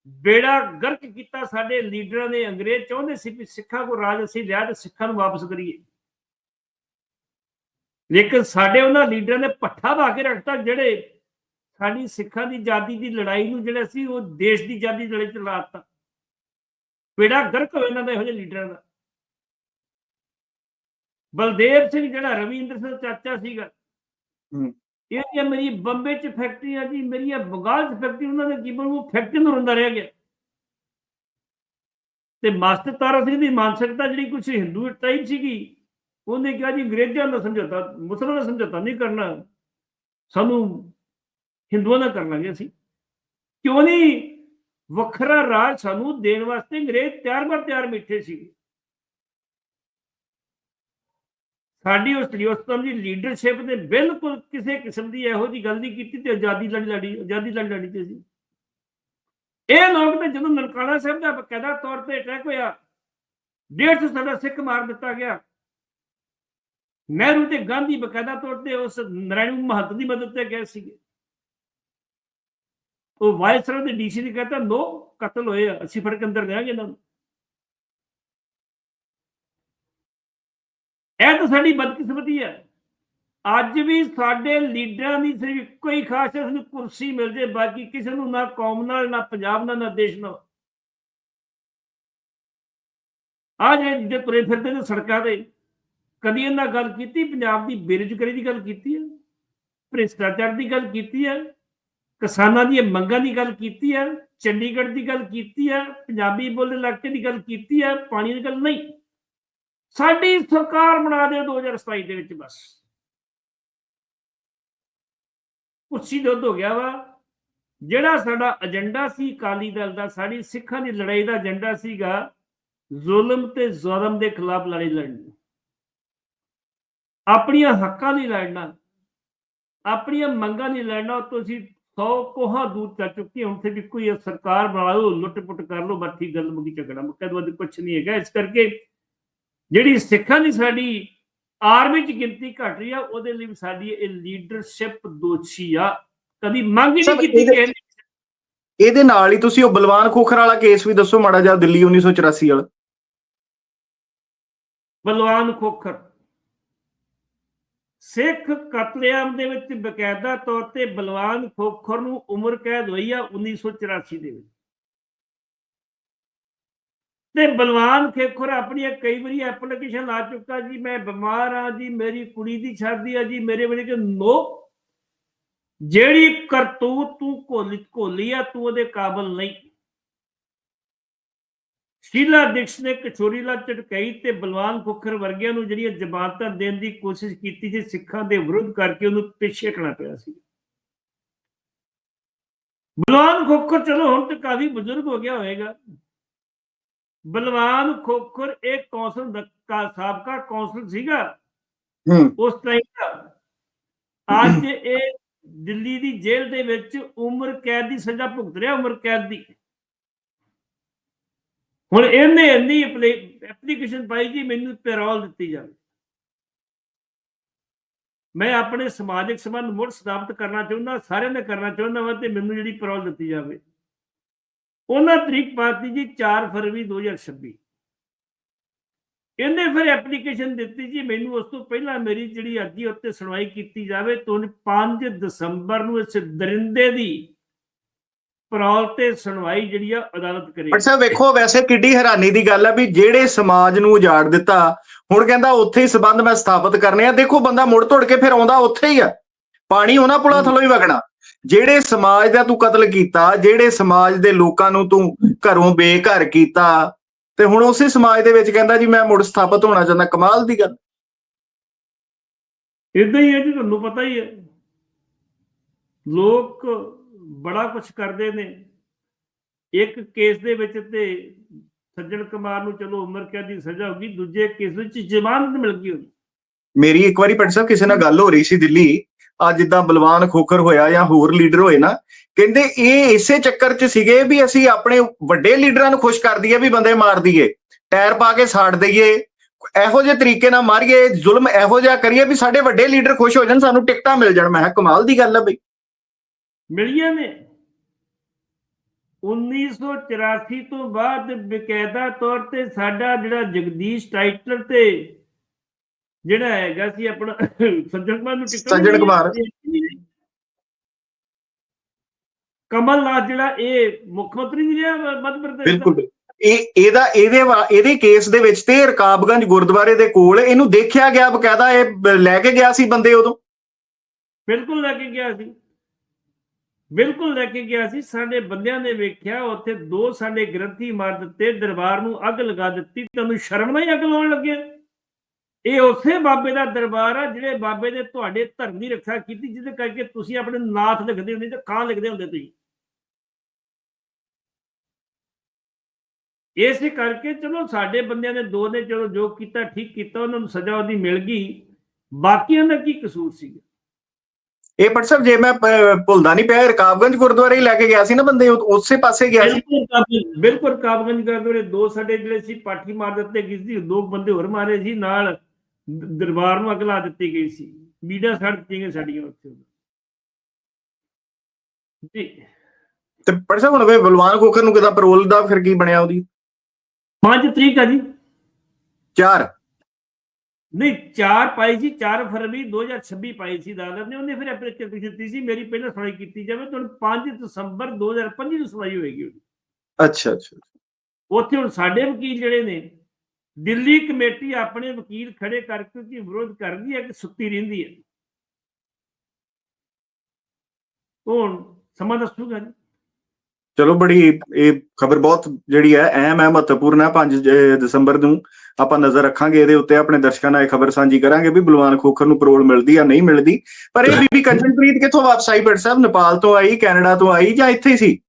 ਬੇੜਾ ਗਰਕ ਕੀਤਾ ਸਾਡੇ ਲੀਡਰਾਂ ਨੇ, ਅੰਗਰੇਜ਼ ਚਾਹੁੰਦੇ ਸੀ ਵੀ ਸਿੱਖਾਂ ਕੋ ਰਾਜ ਅਸੀਂ ਲਿਆ ਤੇ ਸਿੱਖਾਂ ਨੂੰ ਵਾਪਸ ਕਰੀਏ। ਲੇਕਿਨ ਸਾਡੇ ਉਹਨਾਂ ਲੀਡਰਾਂ ਨੇ ਪੱਠਾ ਪਾ ਕੇ ਰੱਖਤਾ ਜਿਹੜੇ ਸਾਡੀ ਸਿੱਖਾਂ ਦੀ ਆਜ਼ਾਦੀ ਦੀ ਲੜਾਈ ਨੂੰ ਜਿਹੜਾ ਸੀ ਉਹ ਦੇਸ਼ ਦੀ ਆਜ਼ਾਦੀ ਲੜਾਈ ਚ ਲਾਤਾ ਬੇੜਾ ਗਰਕ ਹੋਇਆ ਇਹਨਾਂ ਦਾ, ਇਹੋ ਜਿਹੇ ਲੀਡਰਾਂ ਦਾ। ਬਲਦੇਵ ਸਿੰਘ ਜਿਹੜਾ ਰਵਿੰਦਰ ਸਿੰਘ ਚਾਚਾ ਸੀਗਾ। ਹੂੰ। ਇਹ ਕਿ ਮੇਰੀ ਬੰਬੇ ਚ ਫੈਕਟਰੀ ਆ ਜੀ ਮੇਰੀ ਇਹ ਬੰਗਾਲ ਚ ਫੈਕਟਰੀ ਉਹਨਾਂ ਨੇ ਕੀ ਬਣੂ ਫੈਕਟਰੀ ਨੂੰ ਰੰਦਾ ਰਹਿ ਗਿਆ। ਤੇ ਮਾਸਟਰ ਤਾਰਾ ਸਿੰਘ ਦੀ ਮਾਨਸਿਕਤਾ ਜਿਹੜੀ ਕੁਝ ਹਿੰਦੂ ਟਾਈਪ ਸੀਗੀ ਉਹਨੇ ਕਿਹਾ ਜੀ ਅੰਗਰੇਜ਼ਾਂ ਨਾਲ ਸਮਝੌਤਾ ਮੁਸਲਮਾਨਾਂ ਨਾਲ ਸਮਝੌਤਾ ਨਹੀਂ ਕਰਨਾ। ਸਾਨੂੰ ਹਿੰਦੂਆਂ ਨਾਲ ਕਰ ਲਾਂਗੇ ਅਸੀਂ ਕਿਉਂ ਨਹੀਂ? ਵੱਖਰਾ ਰਾਜ ਸਾਨੂੰ ਦੇਣ ਵਾਸਤੇ ਅੰਗਰੇਜ਼ ਤਿਆਰ ਬਰ ਤਿਆਰ ਬੈਠੇ ਸੀ। ਸਾਡੀ ਉਸ ਰਿਓਸਤਮ ਦੀ ਲੀਡਰਸ਼ਿਪ ਨੇ ਬਿਲਕੁਲ ਕਿਸੇ ਕਿਸਮ ਦੀ ਇਹੋ ਜੀ ਗੱਲ ਨਹੀਂ ਕੀਤੀ ਤੇ ਆਜ਼ਾਦੀ ਲੜੀ ਲੜੀ ਆਜ਼ਾਦੀ ਲੜ ਲੜੀ ਤੇ ਸੀ। ਇਹ ਲੋਕ ਤੇ ਜਦੋਂ ਨਨਕਾਣਾ ਸਾਹਿਬ ਦਾ ਬਕਾਇਦਾ ਤੌਰ ਤੇ ਅਟੈਕ ਹੋਇਆ 150 ਸਾਡਾ ਸਿੱਖ ਮਾਰ ਦਿੱਤਾ ਗਿਆ। ਨਹਿਰੂ ਤੇ ਗਾਂਧੀ ਬਕਾਇਦਾ ਤੌਰ ਤੇ ਉਸ ਨਰਾਇਣ ਮਹੰਤ ਦੀ ਮਦਦ ਤੇ ਗਏ ਸੀਗੇ। ਉਹ ਵਾਇਸਰ ਦੇ ਡੀਸੀ ਨੇ ਕਹਤਾ ਨੋ ਕਤਲ ਹੋਏ ਆ, ਅਸੀਂ ਫੜ ਕੇ ਅੰਦਰ ਲਿਆਂਗੇ ਇਹਨਾਂ ਨੂੰ। ਇਹ ਤਾਂ ਸਾਡੀ ਬਦਕਿਸਮਤੀ ਹੈ। ਅੱਜ ਵੀ ਸਾਡੇ ਲੀਡਰਾਂ ਦੀ ਸਿਰਫ ਇੱਕੋ ਹੀ ਖਾਸ ਹੈ ਸਾਨੂੰ ਕੁਰਸੀ ਮਿਲ ਜੇ, ਬਾਕੀ ਕਿਸੇ ਨੂੰ ਨਾ ਕੌਮ ਨਾਲ, ਨਾ ਪੰਜਾਬ ਨਾਲ, ਨਾ ਦੇਸ਼ ਨਾਲ। ਆ ਜਿਹੜੇ ਤੁਰੇ ਫਿਰਦੇ ਨੇ ਸੜਕਾਂ ਤੇ, ਕਦੀ ਇਹਨਾਂ ਗੱਲ ਕੀਤੀ, ਪੰਜਾਬ ਦੀ ਬੇਰੁਜ਼ਗਾਰੀ ਦੀ ਗੱਲ ਕੀਤੀ ਹੈ, ਭ੍ਰਿਸ਼ਟਾਚਾਰ ਦੀ ਗੱਲ ਕੀਤੀ ਹੈ, ਕਿਸਾਨਾਂ ਦੀਆਂ ਮੰਗਾਂ ਦੀ ਗੱਲ ਕੀਤੀ ਹੈ, ਚੰਡੀਗੜ੍ਹ ਦੀ ਗੱਲ ਕੀਤੀ ਹੈ, ਪੰਜਾਬੀ ਬੋਲੇ ਇਲਾਕੇ ਦੀ ਗੱਲ ਕੀਤੀ ਹੈ, ਪਾਣੀ ਦੀ ਗੱਲ ਨਹੀਂ। ਸਾਡੀ ਸਰਕਾਰ ਬਣਾ ਦਿਓ 2027 ਦੇ ਵਿੱਚ ਬਸ। ਕੁਰਸੀ ਦੁੱਧ ਹੋ ਗਿਆ ਵਾ। ਜਿਹੜਾ ਸਾਡਾ ਏਜੰਡਾ ਸੀ ਕਾਲੀ ਦਲ ਦਾ, ਸਾਡੀ ਸਿੱਖਾਂ ਦੀ ਲੜਾਈ ਦਾ ਏਜੰਡਾ ਸੀਗਾ, ਜ਼ੁਲਮ ਤੇ ਜ਼ੁਲਮ ਦੇ ਖਿਲਾਫ ਲੜਾਈ ਲੜਨੀ। ਆਪਣੀਆਂ ਹੱਕਾਂ ਲਈ ਲੜਨਾ, ਆਪਣੀਆਂ ਮੰਗਾਂ ਲਈ ਲੜਨਾ ਤੁਸੀਂ 100 ਕੋਹਾਂ ਦੂਰ ਚੱਲ ਚੁੱਕੀ ਹੁਣ ਤੇ ਵੀ ਕੋਈ ਸਰਕਾਰ ਬਣਾ ਲਓ ਲੁੱਟ ਪੁੱਟ ਕਰ ਲਓ, ਬਾਕੀ ਗੱਲ ਮੁਕੀ ਝਗੜਾ ਮੁੱਕਾ ਤੋਂ ਕੁਝ ਨਹੀਂ ਹੈਗਾ। ਇਸ ਕਰਕੇ ਜਿਹੜੀ ਸਿੱਖਾਂ ਦੀ ਸਾਡੀ ਆਰਮੀ ਚ ਗਿਣਤੀ ਘਟ ਰਹੀ ਆ ਉਹਦੇ ਲਈ ਸਾਡੀ ਇਹ ਲੀਡਰਸ਼ਿਪ ਦੋਸ਼ੀ ਆ। ਕਦੀ ਮੰਗ ਨਹੀਂ ਕੀਤੀ ਨੇ? ਇਹਦੇ ਨਾਲ ਹੀ ਤੁਸੀਂ ਉਹ ਬਲਵਾਨ ਖੋਖਰ ਵਾਲਾ ਕੇਸ ਵੀ ਦੱਸੋ ਮਾੜਾ ਜਿਹਾ ਦਿੱਲੀ 1984 ਵਾਲਾ। ਬਲਵਾਨ ਖੋਖਰ। ਸਿੱਖ ਕਤਲੇਆਮ ਦੇ ਵਿੱਚ ਬਕਾਇਦਾ ਤੌਰ ਤੇ ਬਲਵਾਨ ਖੋਖਰ ਨੂੰ ਉਮਰ ਕੈਦ ਹੋਈ ਆ 1984 ਦੇ ਵਿੱਚ। ਤੇ ਬਲਵਾਨ ਖੇਖੁਰ ਆਪਣੀ ਕਈ ਵਾਰੀ ਐਪਲੀਕੇਸ਼ਨ ਲਾ ਚੁੱਕਾ ਜੀ, ਮੈਂ ਬਿਮਾਰ ਆ ਜੀ, ਮੇਰੀ ਕੁੜੀ ਦੀ ਸ਼ਾਦੀ ਆ ਜੀ, ਮੇਰੇ ਵੇਲੇ ਕਿ ਨੋ ਜਿਹੜੀ ਕਰਤੂਤ ਤੂੰ ਕੋਲੀ ਕੋਲੀ ਆ, ਤੂੰ ਉਹਦੇ ਕਾਬਲ ਨਹੀਂ। ਸ਼ੀਲਾ ਦਿਕਸ਼ ਨੇ ਕਚੋਰੀ ਲਾ ਝਟਕਾਈ ਤੇ ਬਲਵਾਨ ਖੁੱਖਰ ਵਰਗਿਆਂ ਨੂੰ ਜਿਹੜੀਆਂ ਜ਼ਮਾਨਤਾਂ ਦੇਣ ਦੀ ਕੋਸ਼ਿਸ਼ ਕੀਤੀ ਸੀ, ਸਿੱਖਾਂ ਦੇ ਵਿਰੁੱਧ ਕਰਕੇ ਉਹਨੂੰ ਪਿੱਛੇ ਖਣਾ ਪਿਆ ਸੀ। ਬਲਵਾਨ ਖੋਖਰ, ਚਲੋ ਹੁਣ ਤੇ ਕਾਫੀ ਬਜ਼ੁਰਗ ਹੋ ਗਿਆ ਹੋਵੇਗਾ। ਬਲਵਾਨ ਖੋਖਰ ਇੱਕ ਕੌਂਸਲ ਦਾ ਸਾਬਕਾ ਕੌਂਸਲ ਸੀਗਾ। ਉਸ ਟਾਈਮ ਦਾ ਅੱਜ ਇਹ ਦਿੱਲੀ ਦੀ ਜੇਲ੍ਹ ਦੇ ਵਿੱਚ ਉਮਰ ਕੈਦ ਦੀ ਸਜ਼ਾ ਭੁਗਤ ਰਿਹਾ ਉਮਰ ਕੈਦ ਦੀ। ਹੁਣ ਇਹਨੇ ਇੰਨੀ ਐਪਲੀਕੇਸ਼ਨ ਪਾਈ ਜੀ ਮੈਨੂੰ ਪੈਰੋਲ ਦਿੱਤੀ ਜਾਵੇ। ਮੈਂ ਆਪਣੇ ਸਮਾਜਿਕ ਸੰਬੰਧ ਮੁੜ ਸਥਾਪਿਤ ਕਰਨਾ ਚਾਹੁੰਦਾ ਸਾਰਿਆਂ ਨੇ ਕਰਨਾ ਚਾਹੁੰਦਾ ਵਾ ਤੇ ਮੈਨੂੰ ਜਿਹੜੀ ਪੈਰੋਲ ਦਿੱਤੀ ਜਾਵੇ। ਉਹਨਾਂ ਤਰੀਕ ਪਾਤੀ ਜੀ 4 ਫਰਵਰੀ 2026 ਇਹਨੇ ਫਿਰ ਐਪਲੀਕੇਸ਼ਨ ਦਿੱਤੀ ਜੀ ਮੈਨੂੰ ਉਸ ਤੋਂ ਪਹਿਲਾਂ ਮੇਰੀ ਜਿਹੜੀ ਅਰਜ਼ੀ ਉੱਤੇ ਸੁਣਵਾਈ ਕੀਤੀ ਜਾਵੇ ਤੋਂ 5 ਦਸੰਬਰ ਨੂੰ ਇਸ ਦਰਿੰਦੇ ਦੀ ਪਰੌਲ ਤੇ ਸੁਣਵਾਈ ਜਿਹੜੀ ਆ ਅਦਾਲਤ ਕਰੇ। ਪਰ ਸਾਹਿਬ ਵੇਖੋ ਵੈਸੇ ਕਿੱਡੀ ਹੈਰਾਨੀ ਦੀ ਗੱਲ ਹੈ ਵੀ ਜਿਹੜੇ ਸਮਾਜ ਨੂੰ ਉਜਾੜ ਦਿੱਤਾ ਹੁਣ ਕਹਿੰਦਾ ਉੱਥੇ ਹੀ ਸਬੰਧ ਮੈਂ ਸਥਾਪਿਤ ਕਰਨੇ ਆ। ਦੇਖੋ ਬੰਦਾ ਮੁੜ ਤੋੜ ਕੇ ਫਿਰ ਆਉਂਦਾ ਉੱਥੇ ਹੀ ਆ। ਪਾਣੀ ਉਹਨਾਂ ਪੁਲਾਂ ਥੱਲੋਂ ਹੀ ਵਗਣਾ। ਜਿਹੜੇ ਸਮਾਜ ਦਾ ਤੂੰ ਕਤਲ ਕੀਤਾ ਜਿਹੜੇ ਸਮਾਜ ਦੇ ਲੋਕਾਂ ਨੂੰ ਤੂੰ ਘਰੋਂ ਬੇਘਰ ਕੀਤਾ ਤੇ ਹੁਣ ਉਸੇ ਸਮਾਜ ਦੇ ਵਿੱਚ ਕਹਿੰਦਾ ਜੀ ਮੈਂ ਮੁੜ ਸਥਾਪਿਤ ਹੋਣਾ ਚਾਹੁੰਦਾ ਕਮਾਲ ਦੀ ਗੱਲ। ਇਦਾਂ ਹੀ ਹੈ ਜੀ ਤੁਹਾਨੂੰ ਪਤਾ ਹੀ ਹੈ। ਲੋਕ ਬੜਾ ਕੁਝ ਕਰਦੇ ਨੇ। ਇੱਕ ਕੇਸ ਦੇ ਵਿੱਚ ਤੇ ਸੱਜਣ ਕੁਮਾਰ ਨੂੰ ਚਲੋ ਉਮਰ ਕੈਦ ਦੀ ਸਜ਼ਾ ਹੋ ਗਈ ਦੂਜੇ ਕੇਸ ਵਿੱਚ ਜ਼ਮਾਨਤ ਮਿਲ ਗਈ ਹੋਈ ਮੇਰੀ ਇੱਕ ਵਾਰੀ ਪਟ ਸਾਹਿਬ ਕਿਸੇ ਨਾਲ ਗੱਲ ਹੋ ਰਹੀ ਸੀ ਦਿੱਲੀ ਆ ਜਿੱਦਾਂ ਬਲਵਾਨ ਖੋਖਰ ਹੋਇਆ ਜਾਂ ਹੋਰ ਲੀਡਰ ਹੋਏ ਨਾ, ਕਹਿੰਦੇ ਇਹ ਇਸੇ ਚੱਕਰ 'ਚ ਸੀਗੇ ਵੀ ਅਸੀਂ ਆਪਣੇ ਵੱਡੇ ਲੀਡਰਾਂ ਨੂੰ ਖੁਸ਼ ਕਰ ਦਈਏ ਵੀ ਬੰਦੇ ਮਾਰ ਦਈਏ, ਟਾਇਰ ਪਾ ਕੇ ਸਾੜ ਦਈਏ, ਇਹੋ ਜਿਹੇ ਤਰੀਕੇ ਨਾਲ ਮਾਰੀਏ, ਜ਼ੁਲਮ ਇਹੋ ਜਿਹਾ ਕਰੀਏ ਵੀ ਸਾਡੇ ਵੱਡੇ ਲੀਡਰ ਖੁਸ਼ ਹੋ ਜਾਣ, ਸਾਨੂੰ ਟਿਕਟਾਂ ਮਿਲ ਜਾਣ। ਮੈਂ ਕਿਹਾ ਕਮਾਲ ਦੀ ਗੱਲ ਆ ਬਈ। ਮਿਲੀਆਂ ਨੇ। 1984 ਤੋਂ ਬਾਅਦ ਬਕਾਇਦਾ ਤੌਰ ਤੇ ਸਾਡਾ ਜਿਹੜਾ ਜਗਦੀਸ਼ ਟਾਈਟਲਰ ਤੇ ਜਿਹੜਾ ਹੈਗਾ ਸੀ ਆਪਣਾ ਸੱਜਣ ਕੁਮਾਰ ਨੂੰ ਟਿਕਟ ਸੱਜਣ ਕੁਮਾਰ। ਕਮਲ ਨਾਥ ਜਿਹੜਾ ਇਹ ਮੁੱਖ ਮੰਤਰੀ ਨਹੀਂ ਰਿਹਾ ਮੱਧ ਪ੍ਰਦੇਸ਼ ਬਿਲਕੁਲ। ਇਹ ਇਹਦਾ ਇਹਦੇ ਇਹਦੇ ਕੇਸ ਦੇ ਵਿੱਚ ਤੇ ਰਕਾਬਗੰਜ ਗੁਰਦੁਆਰੇ ਦੇ ਕੋਲ ਇਹਨੂੰ ਦੇਖਿਆ ਗਿਆ ਬਕਾਇਦਾ ਇਹ ਲੈ ਕੇ ਗਿਆ ਸੀ ਬੰਦੇ ਉਦੋਂ? ਬਿਲਕੁਲ ਲੈ ਕੇ ਗਿਆ ਸੀ। ਬਿਲਕੁਲ ਲੈ ਕੇ ਗਿਆ ਸੀ। ਸਾਡੇ ਬੰਦਿਆਂ ਨੇ ਵੇਖਿਆ ਉੱਥੇ ਦੋ ਸਾਡੇ ਗ੍ਰੰਥੀ ਮਾਰ ਦਿੱਤੇ ਦਰਬਾਰ ਨੂੰ ਅੱਗ ਲਗਾ ਦਿੱਤੀ ਤੁਹਾਨੂੰ ਸ਼ਰਮ ਨਹੀਂ ਅੱਗ ਲਾਉਣ ਲੱਗਿਆ। ਇਹ ਉਸੇ ਬਾਬੇ ਦਾ ਦਰਬਾਰ ਆ ਜਿਹੜੇ ਬਾਬੇ ਨੇ ਤੁਹਾਡੇ ਧਰਮ ਦੀ ਰੱਖਿਆ ਕੀਤੀ ਜਿਹਦੇ ਕਰਕੇ ਤੁਸੀਂ ਆਪਣੇ ਨਾਥ ਲਿਖਦੇ ਹੁੰਦੇ ਤੇ ਕਾਂ ਲਿਖਦੇ ਹੁੰਦੇ ਤੁਸੀਂ। ਇਸੇ ਕਰਕੇ ਚਲੋ ਸਾਡੇ ਬੰਦਿਆਂ ਨੇ ਦੋ ਨੇ ਚਲੋ ਜੋ ਕੀਤਾ ਠੀਕ ਕੀਤਾ ਉਹਨਾਂ ਨੂੰ ਸਜ਼ਾ ਉਹਦੀ ਮਿਲ ਗਈ। ਬਾਕੀਆਂ ਦਾ ਕੀ ਕਸੂਰ ਸੀ ਇਹ ਪਟ ਸਾਹਿਬ ਜੇ ਮੈਂ ਭੁੱਲਦਾ ਨਹੀਂ ਪਿਆ ਰਕਾਬਗੰਜ ਗੁਰਦੁਆਰੇ ਹੀ ਲੈ ਕੇ ਗਿਆ ਸੀ ਨਾ ਬੰਦੇ ਉਸੇ ਪਾਸੇ ਗਿਆ ਸੀ। ਬਿਲਕੁਲ ਕਾਬਲ- ਬਿਲਕੁਲ ਕਾਬਗੰਜ ਗੁਰਦੁਆਰੇ ਦੋ ਸਾਡੇ ਜਿਹੜੇ ਸੀ ਪਾਠੀ ਮਾਰ ਦਿੱਤੇ ਗਏ ਸੀ ਦੋ ਬੰਦੇ ਹੋਰ ਮਾਰੇ ਸੀ ਨਾਲ। ਦ- ਦਰਬਾਰ ਨੂੰ ਅੱਗ ਲਾ ਦਿੱਤੀ ਗਈ ਸੀ। ਮੀਡੀਆ ਸੜ ਦਿੱਤੀਆਂ ਗਈਆਂ ਸਾਡੀਆਂ ਉੱਥੇ। ਜੀ। ਤੇ ਪਟ ਸਾਹਿਬ ਹੁਣ ਵੇ ਬਲਵਾਨ ਖੋਖਰ ਨੂੰ ਕਿਦਾ ਪੈਰੋਲ ਦਾ ਫਿਰ ਕੀ ਬਣਿਆ ਉਹਦੀ? 5 ਤਰੀਕ ਆ ਜੀ। 4 ਨਹੀਂ 4 ਪਾਈ ਸੀ 4 ਫਰਵਰੀ 2026 ਪਾਈ ਸੀ ਅਦਾਲਤ ਨੇ। ਉਹਨੇ ਫਿਰ ਐਪਲੀਕੇਸ਼ਨ ਦਿੱਤੀ ਸੀ ਮੇਰੀ ਪਹਿਲਾਂ ਸੁਣਾਈ ਕੀਤੀ ਜਾਵੇ ਤੁਹਾਨੂੰ 5 ਦਸੰਬਰ 2025 ਨੂੰ ਸੁਣਾਈ ਹੋਏਗੀ ਉਹਦੀ। ਅੱਛਾ ਅੱਛਾ। ਉੱਥੇ ਹੁਣ ਸਾਡੇ ਵਕੀਲ ਜਿਹੜੇ ਨੇ ਦਿੱਲੀ ਕਮੇਟੀ ਆਪਣੇ ਵਕੀਲ ਖੜੇ ਕਰਕੇ ਕੀ ਵਿਰੋਧ ਕਰਦੀ ਹੈ ਕਿ ਸੁੱਤੀ ਰਹਿੰਦੀ ਹੈ? ਉਹ ਸਮਾਂ ਦੱਸੂਗਾ ਜੀ। ਚਲੋ ਬੜੀ ਇਹ ਖਬਰ ਬਹੁਤ ਜਿਹੜੀ ਹੈ ਅਹਿਮ ਹੈ, ਮਹੱਤਵਪੂਰਨ ਹੈ। 5 ਦਸੰਬਰ ਨੂੰ ਆਪਾਂ ਨਜ਼ਰ ਰੱਖਾਂਗੇ, ਇਹਦੇ ਉੱਤੇ ਆਪਣੇ ਦਰਸ਼ਕਾਂ ਨਾਲ ਇਹ ਖਬਰ ਸਾਂਝੀ ਕਰਾਂਗੇ ਵੀ ਬਲਵਾਨ ਖੋਖਰ ਨੂੰ ਪੈਰੋਲ ਮਿਲਦੀ ਜਾਂ ਨਹੀਂ ਮਿਲਦੀ। ਪਰ ਇਹ ਬੀਬੀ ਕੰਚਨਪ੍ਰੀਤ ਕਿੱਥੋਂ ਵਾਪਸ ਆਈ? ਬਟ ਸਾਹਿਬ, ਨੇਪਾਲ ਤੋਂ ਆਈ, ਕੈਨੇਡਾ ਤੋਂ ਆਈ ਜਾਂ ਇੱਥੇ ਸੀ?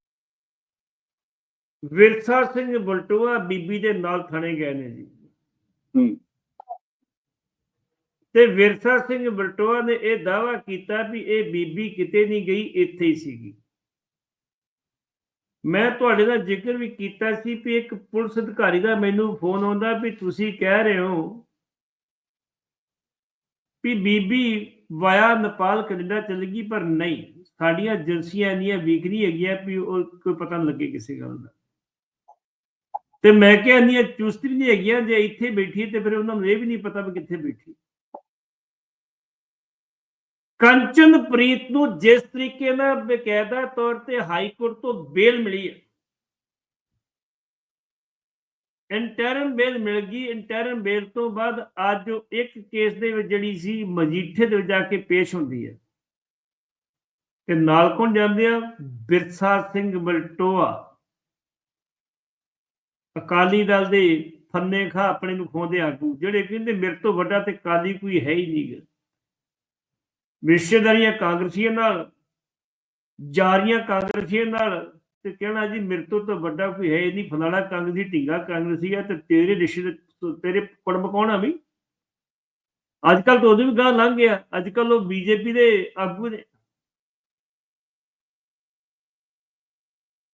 ਵਿਰਸਾ ਸਿੰਘ ਬਲਟੋਆ ਬੀਬੀ ਦੇ ਨਾਲ ਥਾਣੇ ਗਏ ਨੇ ਜੀ। ਹੂੰ। ਤੇ ਵਿਰਸਾ ਸਿੰਘ ਬਲਟੋਆ ਨੇ ਇਹ ਦਾਵਾ ਕੀਤਾ ਵੀ ਇਹ ਬੀਬੀ ਕਿਤੇ ਨਹੀਂ ਗਈ ਇੱਥੇ ਹੀ ਸੀਗੀ। ਮੈਂ ਤੁਹਾਡੇ ਨਾਲ ਜ਼ਿਕਰ ਵੀ ਕੀਤਾ ਸੀ ਵੀ ਇੱਕ ਪੁਲਿਸ ਅਧਿਕਾਰੀ ਦਾ ਮੈਨੂੰ ਫੋਨ ਆਉਂਦਾ ਵੀ ਤੁਸੀਂ ਕਹਿ ਰਹੇ ਹੋ ਵੀ ਬੀਬੀ ਵਾਇਆ ਨੇਪਾਲ ਕੈਨੇਡਾ ਚਲ ਗਈ ਪਰ ਨਹੀਂ। ਸਾਡੀਆਂ ਏਜੰਸੀਆਂ ਇੰਨੀਆਂ ਵੀਕ ਨਹੀਂ ਹੈਗੀਆਂ ਵੀ ਉਹ ਕੋਈ ਪਤਾ ਨਹੀਂ ਲੱਗੇ ਕਿਸੇ ਗੱਲ ਦਾ। ਤੇ ਮੈਂ ਕਿਹਾ ਇੰਨੀਆਂ ਚੁਸਤ ਵੀ ਨਹੀਂ ਹੈਗੀਆਂ, ਜੇ ਇੱਥੇ ਬੈਠੀ ਤੇ ਫਿਰ ਉਹਨਾਂ ਨੂੰ ਇਹ ਵੀ ਨਹੀਂ ਪਤਾ ਵੀ ਕਿੱਥੇ ਬੈਠੀ। ਕੰਚਨਪ੍ਰੀਤ ਨੂੰ ਜਿਸ ਤਰੀਕੇ ਨਾਲ ਬਕਾਇਦਾ ਤੌਰ ਤੇ ਹਾਈ ਕੋਰਟ ਤੋਂ ਬੇਲ ਮਿਲੀ ਹੈ। ਇੰਟਰਮ ਬੇਲ ਮਿਲ ਗਈ। ਇੰਟਰਮ ਬੇਲ ਤੋਂ ਬਾਅਦ ਅੱਜ ਉਹ ਇੱਕ ਕੇਸ ਦੇ ਵਿੱਚ ਜਿਹੜੀ ਸੀ, ਮਜੀਠੇ ਦੇ ਵਿੱਚ ਜਾ ਕੇ ਪੇਸ਼ ਹੁੰਦੀ ਹੈ। ਤੇ ਨਾਲ ਕੌਣ ਜਾਂਦੇ ਆ? ਬਿਰਸਾ ਸਿੰਘ ਬਲਟੋਆ। ਅਕਾਲੀ ਦਲ ਦੇ ਫੰਨੇ ਖਾ ਆਪਣੇ ਨੂੰ ਖੋਦੇ ਆਗੂ, ਜਿਹੜੇ ਕਹਿੰਦੇ ਮੇਰੇ ਤੋਂ ਵੱਡਾ ਤੇ ਕਾਲੀ ਕੋਈ ਹੈ ਹੀ ਨਹੀਂ ਰਿਸ਼ਤੇਦਾਰੀਆਂ ਕਾਂਗਰਸੀਆਂ ਨਾਲ, ਜਾਰੀਆਂ ਕਾਂਗਰਸੀਆਂ ਨਾਲ ਤੇ ਕਹਿਣਾ ਜੀ ਮੇਰੇ ਤੋਂ ਤਾਂ ਵੱਡਾ ਕੋਈ ਹੈ ਹੀ ਨਹੀਂ, ਫਲਾਣਾ ਕਾਂਗਰਸੀ ਢੀਂਗਾ ਕਾਂਗਰਸੀ ਆ ਤੇ ਤੇਰੇ ਰਿਸ਼ਤੇ ਤੇਰੇ ਕੁੜਮ ਕੌਣ ਆ ਵੀ ਅੱਜ ਕੱਲ ਤੋਂ ਉਹਦੇ ਵੀ ਗਾਂ ਲੰਘ ਗਿਆ, ਅੱਜ ਕੱਲ ਉਹ ਬੀਜੇਪੀ ਦੇ ਆਗੂ ਨੇ।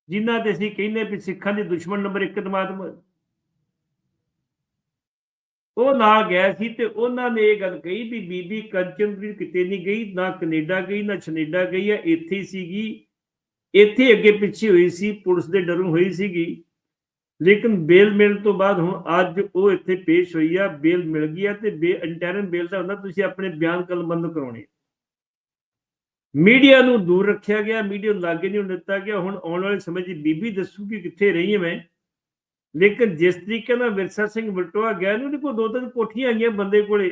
ਜਿਨ੍ਹਾਂ ਤੇ ਅਸੀਂ ਕਹਿੰਦੇ ਵੀ ਸਿੱਖਾਂ ਦੇ ਦੁਸ਼ਮਣ ਨੰਬਰ 1 ਤਮਾਤਮ ਉਹ ਨਾ ਗਿਆ ਸੀ ਤੇ ਉਹਨਾਂ ਨੇ ਇਹ ਗੱਲ ਕਹੀ ਵੀ ਬੀਬੀ ਕੰਚਨਪ੍ਰੀਤ ਕਿਤੇ ਨਹੀਂ ਗਈ, ਨਾ ਕੈਨੇਡਾ ਗਈ, ਨਾ ਸ਼ਨੇਡਾ ਗਈ ਆ ਇੱਥੇ ਹੀ ਸੀਗੀ। ਇੱਥੇ ਅੱਗੇ ਪਿੱਛੇ ਹੋਈ ਸੀ, ਪੁਲਿਸ ਦੇ ਡਰੋਂ ਹੋਈ ਸੀਗੀ। ਲੇਕਿਨ ਬੇਲ ਮਿਲਣ ਤੋਂ ਬਾਅਦ ਹੁਣ ਅੱਜ ਉਹ ਇੱਥੇ ਪੇਸ਼ ਹੋਈ ਆ, ਬੇਲ ਮਿਲ ਗਈ ਆ ਤੇ ਬੇ ਇੰਟਰਮ ਬੇਲ ਦਾ ਹੁੰਦਾ, ਤੁਸੀਂ ਆਪਣੇ ਬਿਆਨ ਕਲਮਬੰਦ ਕਰਾਉਣੇ ਮੀਡੀਆ ਨੂੰ ਦੂਰ ਰੱਖਿਆ ਗਿਆ, ਮੀਡੀਆ ਨੂੰ ਲਾਗੇ ਨਹੀਂ ਹੋਣ ਦਿੱਤਾ ਗਿਆ। ਹੁਣ ਆਉਣ ਵਾਲੇ ਸਮੇਂ 'ਚ ਬੀਬੀ ਦੱਸੂਗੀ ਕਿੱਥੇ ਰਹੀ ਹੈ ਮੈਂ। ਲੇਕਿਨ ਜਿਸ ਤਰੀਕੇ ਨਾਲ ਵਿਰਸਾ ਸਿੰਘ ਬਲਟੋਆ ਗਿਆ ਨੂੰ ਉਹਦੇ ਕੋਲ ਦੋ ਤਿੰਨ ਕੋਠੀਆਂ ਆਈਆਂ ਬੰਦੇ ਕੋਲੇ।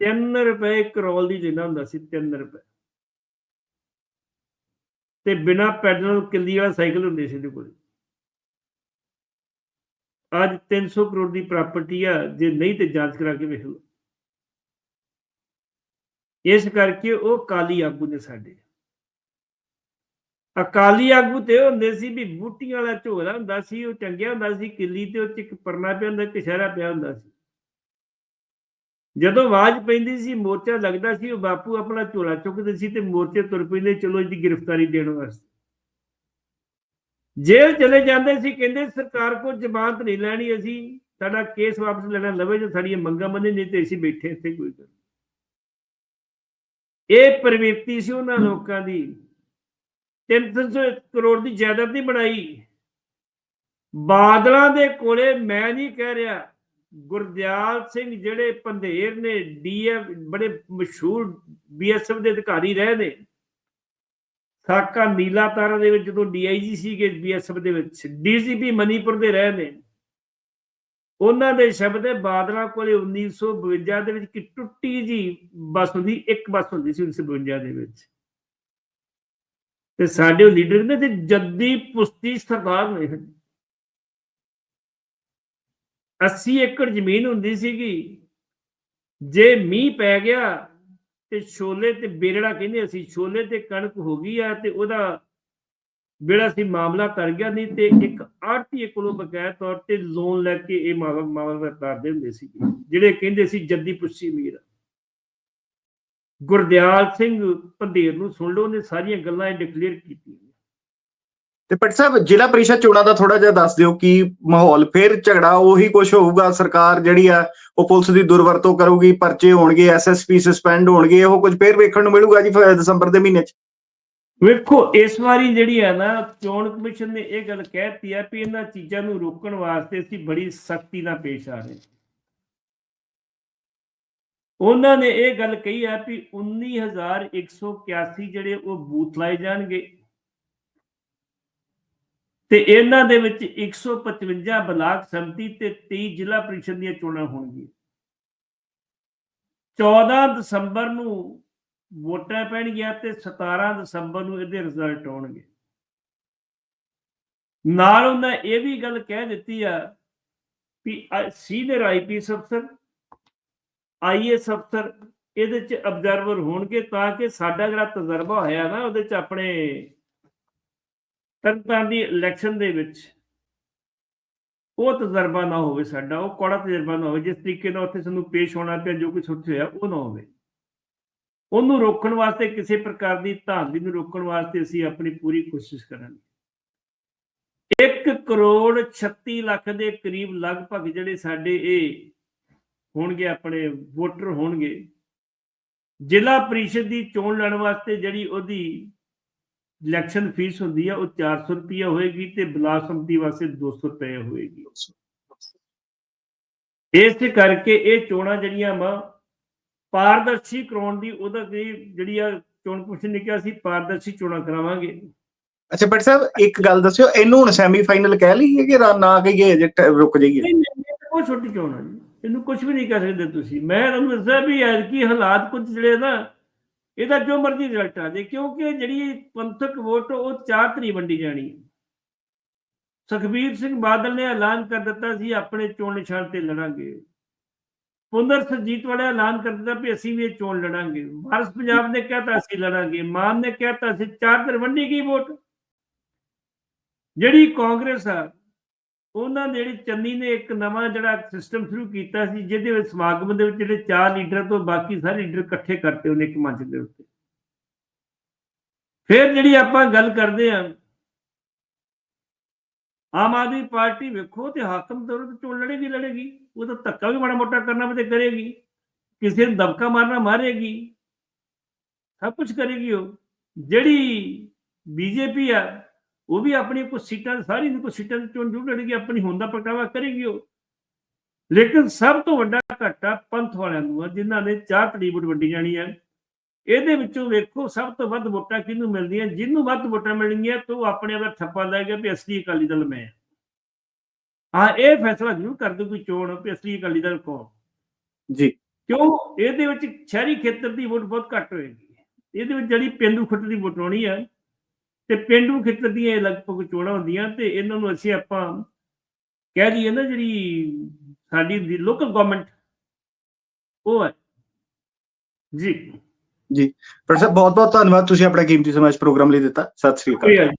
3 ਰੁਪਏ ਕਰੋਲ ਦੀ ਲੈਂਦਾ ਹੁੰਦਾ ਸੀ 3 ਰੁਪਏ। ਤੇ ਬਿਨਾ ਪੈਡਲ ਕਿੱਲੀ ਵਾਲਾ ਸਾਈਕਲ ਹੁੰਦੇ ਸੀ ਇਹਦੇ ਕੋਲ। ਅੱਜ 300 ਕਰੋੜ ਦੀ ਪ੍ਰਾਪਰਟੀ ਆ, ਜੇ ਨਹੀਂ ਤੇ ਜਾਂਚ ਕਰਾ ਕੇ ਵੇਖ ਲਓ। ਇਸ ਕਰਕੇ ਉਹ ਕਾਲੀ ਆਗੂ ਨੇ ਸਾਡੇ। ਅਕਾਲੀ ਆਗੂ ਤੇ ਹੁੰਦੇ ਸੀ ਵੀ ਬੂਟੀਆਂ ਵਾਲਾ ਝੋਲਾ ਹੁੰਦਾ ਸੀ, ਉਹ ਚੰਗਿਆ ਹੁੰਦਾ ਸੀ, ਕਿੱਲੀ ਤੇ ਉਹ ਇੱਕ ਪਰਨਾ ਪਿਆ ਹੁੰਦਾ, ਇੱਕ ਪਿਆ ਹੁੰਦਾ ਸੀ। ਜਦੋਂ ਆਵਾਜ਼ ਪੈਂਦੀ ਸੀ, ਮੋਰਚਾ ਲੱਗਦਾ ਸੀ, ਉਹ ਬਾਪੂ ਆਪਣਾ ਝੋਲਾ ਚੁੱਕਦੇ ਸੀ ਤੇ ਮੋਰਚੇ ਤੁਰ ਪੈਂਦੇ, ਚਲੋ ਇਹਦੀ ਗ੍ਰਿਫਤਾਰੀ ਦੇਣ ਵਾਸਤੇ। ਜੇਲ੍ਹ ਚਲੇ ਜਾਂਦੇ ਸੀ, ਕਹਿੰਦੇ ਸਰਕਾਰ ਕੋਲ ਜ਼ਮਾਨਤ ਨਹੀਂ ਲੈਣੀ ਅਸੀਂ, ਸਾਡਾ ਕੇਸ ਵਾਪਸ ਲੈਣਾ ਲਵੇ ਜੋ ਸਾਡੀਆਂ ਮੰਗਾਂ ਮੰਨੇ ਨਹੀਂ ਤੇ ਅਸੀਂ ਬੈਠੇ ਇੱਥੇ ਕੋਈ ਗੱਲ ਇਹ ਪ੍ਰਵਿਰਤੀ ਸੀ ਉਹਨਾਂ ਲੋਕਾਂ ਦੀ। 300 ਕਰੋੜ ਦੀ ਜਾਇਦਾਦ ਨਹੀਂ ਬਣਾਈ। ਬਾਦਲਾਂ ਦੇ ਕੋਲੇ ਮੈਂ ਨਹੀਂ ਕਹਿ ਰਿਹਾ। ਗੁਰਦਿਆਲ ਸਿੰਘ ਜਿਹੜੇ ਪੰਧੇਰ ਨੇ ਡੀਐਫ ਬੜੇ ਮਸ਼ਹੂਰ ਬੀਐਸਐਫ ਦੇ ਅਧਿਕਾਰੀ ਰਹੇ ਨੇ। ਸਾਕਾ ਨੀਲਾ ਤਾਰਾ ਦੇ ਵਿੱਚ ਜਦੋਂ ਡੀਆਈਜੀ ਸੀਗੇ ਬੀਐਸਐਫ ਦੇ ਵਿੱਚ ਡੀਜੀਪੀ ਮਨੀਪੁਰ ਦੇ ਰਹੇ ਨੇ। ਉਹਨਾਂ ਦੇ ਸ਼ਬਦ ਹੈ ਬਾਦਲਾਂ ਕੋਲੇ 1952 ਦੇ ਵਿੱਚ ਕਿ ਟੁੱਟੀ ਜੀ ਬੱਸ ਹੁੰਦੀ, ਇੱਕ ਬੱਸ ਹੁੰਦੀ ਸੀ 1952 ਦੇ ਵਿੱਚ। ਤੇ ਸਾਡੇ ਲੀਡਰ ਨੇ ਤੇ ਜੱਦੀ ਪੁਸ਼ਤੀ ਸਰਦਾਰ ਨੇ। 80 ਏਕੜ ਜ਼ਮੀਨ ਹੁੰਦੀ ਸੀਗੀ। ਜੇ ਮੀਂਹ ਪੈ ਗਿਆ ਤੇ ਛੋਲੇ ਤੇ ਬੇਰੜਾ ਕਹਿੰਦੇ ਅਸੀਂ, ਛੋਲੇ ਤੇ ਕਣਕ ਹੋ ਗਈ ਆ ਤੇ ਉਹਦਾ ਜਿਹੜਾ ਸੀ ਮਾਮਲਾ ਤਰ ਗਿਆ ਨਹੀਂ ਤੇ ਇੱਕ ਆੜਤੀਏ ਕੋਲੋਂ ਬਕਾਇਆ ਤੌਰ ਤੇ ਲੋਨ ਲੈ ਕੇ ਇਹ ਮਾਮਲਾ ਮਾਮਲਾ ਕਰਦੇ ਹੁੰਦੇ ਸੀ। ਜਿਹੜੇ ਕਹਿੰਦੇ ਸੀ ਜੱਦੀ ਪੁੱਛੀ ਮੀਰ ਗੁਰਦਿਆਲ ਸਿੰਘ ਪੰਧੇਰ ਨੂੰ ਸੁਣ ਲਓ, ਉਹਨੇ ਸਾਰੀਆਂ ਗੱਲਾਂ ਇਹ ਡਿਕਲੇਅਰ ਕੀਤੀਆਂ। ਤੇ ਪਟ ਸਾਹਿਬ, ਜ਼ਿਲ੍ਹਾ ਪ੍ਰੀਸ਼ਦ ਚੋਣਾਂ ਦਾ ਥੋੜਾ ਜਿਹਾ ਦੱਸ ਦਿਓ ਕਿ ਮਾਹੌਲ, ਫਿਰ ਝਗੜਾ ਉਹੀ ਕੁਝ ਹੋਊਗਾ, ਸਰਕਾਰ ਜਿਹੜੀ ਆ, ਉਹ ਪੁਲਿਸ ਦੀ ਦੁਰਵਰਤੋਂ ਕਰੂਗੀ, ਪਰਚੇ ਹੋਣਗੇ ਐਸਐਸਪੀ ਸਸਪੈਂਡ ਹੋਣਗੇ, ਇਹੋ ਕੁਝ ਫਿਰ ਵੇਖਣ ਨੂੰ ਮਿਲੂਗਾ ਜੀ ਦਸੰਬਰ ਦੇ ਮਹੀਨੇ 'ਚ। ਵੇਖੋ, ਇਸ ਵਾਰੀ ਜਿਹੜੀ ਹੈ ਨਾ, ਚੋਣ ਕਮਿਸ਼ਨ ਨੇ ਇਹ ਗੱਲ ਕਹਿਤੀ ਹੈ ਵੀ ਇਹਨਾਂ ਚੀਜ਼ਾਂ ਨੂੰ ਰੋਕਣ ਵਾਸਤੇ ਅਸੀਂ ਬੜੀ ਸਖਤੀ ਨਾਲ ਪੇਸ਼ ਆ ਰਹੇ ਉਹਨਾਂ ਨੇ ਇਹ ਗੱਲ ਕਹੀ ਹੈ ਵੀ 19181 ਜਿਹੜੇ ਉਹ ਬੂਥ ਲਾਏ ਜਾਣਗੇ ਤੇ ਇਹਨਾਂ ਦੇ ਵਿੱਚ 155 ਬਲਾਕ ਸੰਮਤੀ ਤੇ 23 ਜ਼ਿਲ੍ਹਾ ਪ੍ਰੀਸ਼ਦ ਦੀਆਂ ਚੋਣਾਂ ਹੋਣਗੀਆਂ। 14 ਦਸੰਬਰ ਨੂੰ ਵੋਟਾਂ ਪੈਣਗੀਆਂ ਤੇ 17 ਦਸੰਬਰ ਨੂੰ ਇਹਦੇ ਰਿਜ਼ਲਟ ਆਉਣਗੇ। ਨਾਲ ਉਹਨਾਂ ਇਹ ਵੀ ਗੱਲ ਕਹਿ ਦਿੱਤੀ ਆ ਵੀ ਸੀਨੀਅਰ ਆਈਪੀਐਸ ਅਫਸਰ ਆਈਐਸ ਅਫਸਰ ਇਹਦੇ ਚ ਅਬਜ਼ਰਵਰ ਹੋਣਗੇ ਤਾਂ ਕਿ ਸਾਡਾ ਜਿਹੜਾ ਤਜਰਬਾ ਹੋਇਆ ਨਾ ਉਹਦੇ ਚ ਆਪਣੇ ਤਰਨਤਾਰਨ ਦੀ ਇਲੈਕਸ਼ਨ ਦੇ ਵਿੱਚ ਉਹ ਤਜਰਬਾ ਨਾ ਹੋਵੇ ਸਾਡਾ, ਉਹ ਕੋੜਾ ਤਜਰਬਾ ਨਾ ਹੋਵੇ, ਜਿਸ ਤਰੀਕੇ ਨਾਲ ਉੱਥੇ ਸਾਨੂੰ ਪੇਸ਼ ਹੋਣਾ ਪਿਆ, ਜੋ ਕੁਝ ਉੱਥੇ ਹੋਇਆ, ਉਹ ਨਾ ਹੋਵੇ। ਉਹਨੂੰ ਰੋਕਣ ਵਾਸਤੇ ਕਿਸੇ ਪ੍ਰਕਾਰ ਦੀ ਧਾਂਦਲੀ ਨੂੰ ਰੋਕਣ ਵਾਸਤੇ ਅਸੀਂ ਆਪਣੀ ਪੂਰੀ ਕੋਸ਼ਿਸ਼ ਕਰਾਂਗੇ। 1 ਕਰੋੜ 36 ਲੱਖ ਦੇ ਕਰੀਬ ਲਗਭਗ ਜਿਹੜੇ ਸਾਡੇ ਇਹ ਹੋਣਗੇ, ਆਪਣੇ ਵੋਟਰ ਹੋਣਗੇ, ਜ਼ਿਲ੍ਹਾ ਪ੍ਰੀਸ਼ਦ ਦੀ ਚੋਣ ਲੜਨ ਵਾਸਤੇ ਜਿਹੜੀ ਉਹਦੀ ਇਲੈਕਸ਼ਨ ਫੀਸ ਹੁੰਦੀ ਆ, ਉਹ 400 ਰੁਪਏ ਹੋਏਗੀ ਤੇ ਬਲਾਕ ਸੰਮਤੀ ਵਾਸਤੇ 200 ਰੁਪਏ ਹੋਏਗੀ। ਇਸ ਕਰਕੇ ਇਹ ਚੋਣਾਂ ਜਿਹੜੀਆਂ ਵਾ ਪਾਰਦਰਸ਼ੀ ਕਰਾਉਣ ਦੀ ਉਹਦਾ ਕੀ ਜਿਹੜੀ ਆ ਚੋਣ ਕਮਿਸ਼ਨ ਨੇ ਕਿਹਾ ਸੀ ਪਾਰਦਰਸ਼ੀ ਚੋਣਾਂ ਕਰਾਵਾਂਗੇ। ਅੱਛਾ ਪਟ ਸਾਹਿਬ ਇੱਕ ਗੱਲ ਦੱਸਿਓ ਇਹਨੂੰ ਹੁਣ ਸੈਮੀਫਾਈਨਲ ਕਹਿ ਲਈਏ ਕਿ ਨਾ ਕਹੀਏ ਟ- ਰੁਕ ਜਾਈਏ? ਬਹੁਤ ਛੋਟੀ ਚੋਣ ਆ ਜੀ। ਇਹਨੂੰ ਕੁਝ ਵੀ ਨਹੀਂ ਕਰ ਸਕਦੇ ਤੁਸੀਂ। ਮੈਂ ਤੁਹਾਨੂੰ ਦੱਸਿਆ ਵੀ ਐਤਕੀ ਹਾਲਾਤ ਕੁਝ ਜਿਹੜੇ ਨਾ ਇਹਦਾ ਜੋ ਮਰਜ਼ੀ ਰਿਜ਼ਲਟ ਆ ਜਾਏ ਕਿਉਂਕਿ ਜਿਹੜੀ ਪੰਥਕ ਵੋਟ ਉਹ ਚਾਰ ਤਰੀ ਵੰਡੀ ਜਾਣੀ ਹੈ। ਸੁਖਬੀਰ ਸਿੰਘ ਬਾਦਲ ਨੇ ਐਲਾਨ ਕਰ ਦਿੱਤਾ ਸੀ ਆਪਣੇ ਚੋਣ ਨਿਸ਼ਾਨ ਤੇ ਲੜਾਂਗੇ। ਪੁੰਦਰ ਸਰਜੀਤ ਵਾਲੇ ਐਲਾਨ ਕਰ ਦਿੱਤਾ ਵੀ ਅਸੀਂ ਵੀ ਇਹ ਚੋਣ ਲੜਾਂਗੇ। ਵਾਰਸ ਪੰਜਾਬ ਨੇ ਕਹਿਤਾ ਅਸੀਂ ਲੜਾਂਗੇ, ਮਾਨ ਨੇ ਕਹਿਤਾ ਅਸੀਂ ਚਾਰ ਤਰ ਵੰਡੀ ਗਈ ਵੋਟ। ਜਿਹੜੀ ਕਾਂਗਰਸ ਆ, ਉਹਨਾਂ ਨੇ ਜਿਹੜੀ ਚੰਨੀ ਨੇ ਇੱਕ ਨਵਾਂ ਜਿਹੜਾ ਸਿਸਟਮ ਸ਼ੁਰੂ ਕੀਤਾ ਸੀ, ਜਿਹਦੇ ਵਿੱਚ ਸਮਾਗਮ ਦੇ ਵਿੱਚ ਜਿਹੜੇ ਚਾਰ ਲੀਡਰ ਤੋਂ ਬਾਕੀ ਸਾਰੇ ਲੀਡਰ ਇਕੱਠੇ ਕਰਤੇ ਉਹਨੇ ਇੱਕ ਮੰਚ ਦੇ ਉੱਤੇ। ਫਿਰ ਜਿਹੜੀ ਆਪਾਂ ਗੱਲ ਕਰਦੇ ਆ ਆਮ ਆਦਮੀ ਪਾਰਟੀ ਵੇਖੋ ਤੇ ਹਾਕਮ ਦੌਰ ਤੇ ਚੋਣ ਲੜੇਗੀ ਲੜੇਗੀ। ਉਹ ਤਾਂ ਧੱਕਾ ਵੀ ਮਾੜਾ ਮੋਟਾ ਕਰਨਾ ਵੀ ਤੇ ਕਰੇਗੀ। ਕਿਸੇ ਨੂੰ ਦਬਕਾ ਮਾਰਨਾ ਮਾਰੇਗੀ। ਸਭ ਕੁਝ ਕਰੇਗੀ ਉਹ। ਜਿਹੜੀ ਬੀਜੇਪੀ ਆ, ਉਹ ਵੀ ਆਪਣੀ ਕੁਝ ਸੀਟਾਂ, ਸਾਰੀ ਨੂੰ ਕੁਝ ਸੀਟਾਂ ਦੀ ਚੋਣ ਜ਼ਰੂਰ ਲੜੇਗੀ, ਆਪਣੀ ਹੋਂਦ ਦਾ ਪ੍ਰਗਟਾਵਾ ਕਰੇਗੀ ਉਹ। ਲੇਕਿਨ ਸਭ ਤੋਂ ਵੱਡਾ ਘਾਟਾ ਪੰਥ ਵਾਲਿਆਂ ਨੂੰ ਆ, ਜਿਨ੍ਹਾਂ ਨੇ ਚਾਰ ਤੜੀ ਵੰਡੀ ਜਾਣੀ ਹੈ ਇਹਦੇ ਵਿੱਚੋਂ ਵੇਖੋ ਸਭ ਤੋਂ ਵੱਧ ਵੋਟਾਂ ਕਿਹਨੂੰ ਮਿਲਦੀਆਂ? ਜਿਹਨੂੰ ਵੱਧ ਵੋਟਾਂ ਮਿਲਣਗੀਆਂ ਤਾਂ ਆਪਣੇ ਆਪ ਦਾ ਠੱਪਾ ਲਾਏਗਾ ਵੀ ਅਸਲੀ ਅਕਾਲੀ ਦਲ ਮੈਂ ਹਾਂ। ਇਹ ਫੈਸਲਾ ਜ਼ਰੂਰ ਕਰ ਦੋ ਕੋਈ ਚੋਣ ਵੀ ਅਸਲੀ ਅਕਾਲੀ ਦਲ ਕੌਣ। ਜੀ। ਕਿਉਂ? ਇਹਦੇ ਵਿੱਚ ਸ਼ਹਿਰੀ ਖੇਤਰ ਦੀ ਵੋਟ ਬਹੁਤ ਘੱਟ ਹੋਏਗੀ। ਇਹਦੇ ਵਿੱਚ ਜਿਹੜੀ ਪਿੰਡੂ ਖੇਤਰ ਦੀ ਵੋਟ ਆਉਣੀ ਹੈ ਤੇ ਪਿੰਡੂ ਖੇਤਰ ਦੀਆਂ ਲਗਭਗ ਚੋਣਾਂ ਹੁੰਦੀਆਂ ਤੇ ਇਹਨਾਂ ਨੂੰ ਅਸੀਂ ਆਪਾਂ ਕਹਿ ਦਈਏ ਨਾ ਜਿਹੜੀ ਸਾਡੀ ਲੋਕਲ ਗਵਰਨਮੈਂਟ ਉਹ ਹੈ। ਜੀ। ਪਟ ਸਾਹਿਬ ਬਹੁਤ ਬਹੁਤ ਧੰਨਵਾਦ, ਤੁਸੀਂ ਆਪਣਾ ਕੀਮਤੀ ਸਮਾਂ ਇਸ ਪ੍ਰੋਗਰਾਮ ਲਈ ਦਿੱਤਾ। ਸਤਿ ਸ੍ਰੀ ਅਕਾਲ। ਜੀ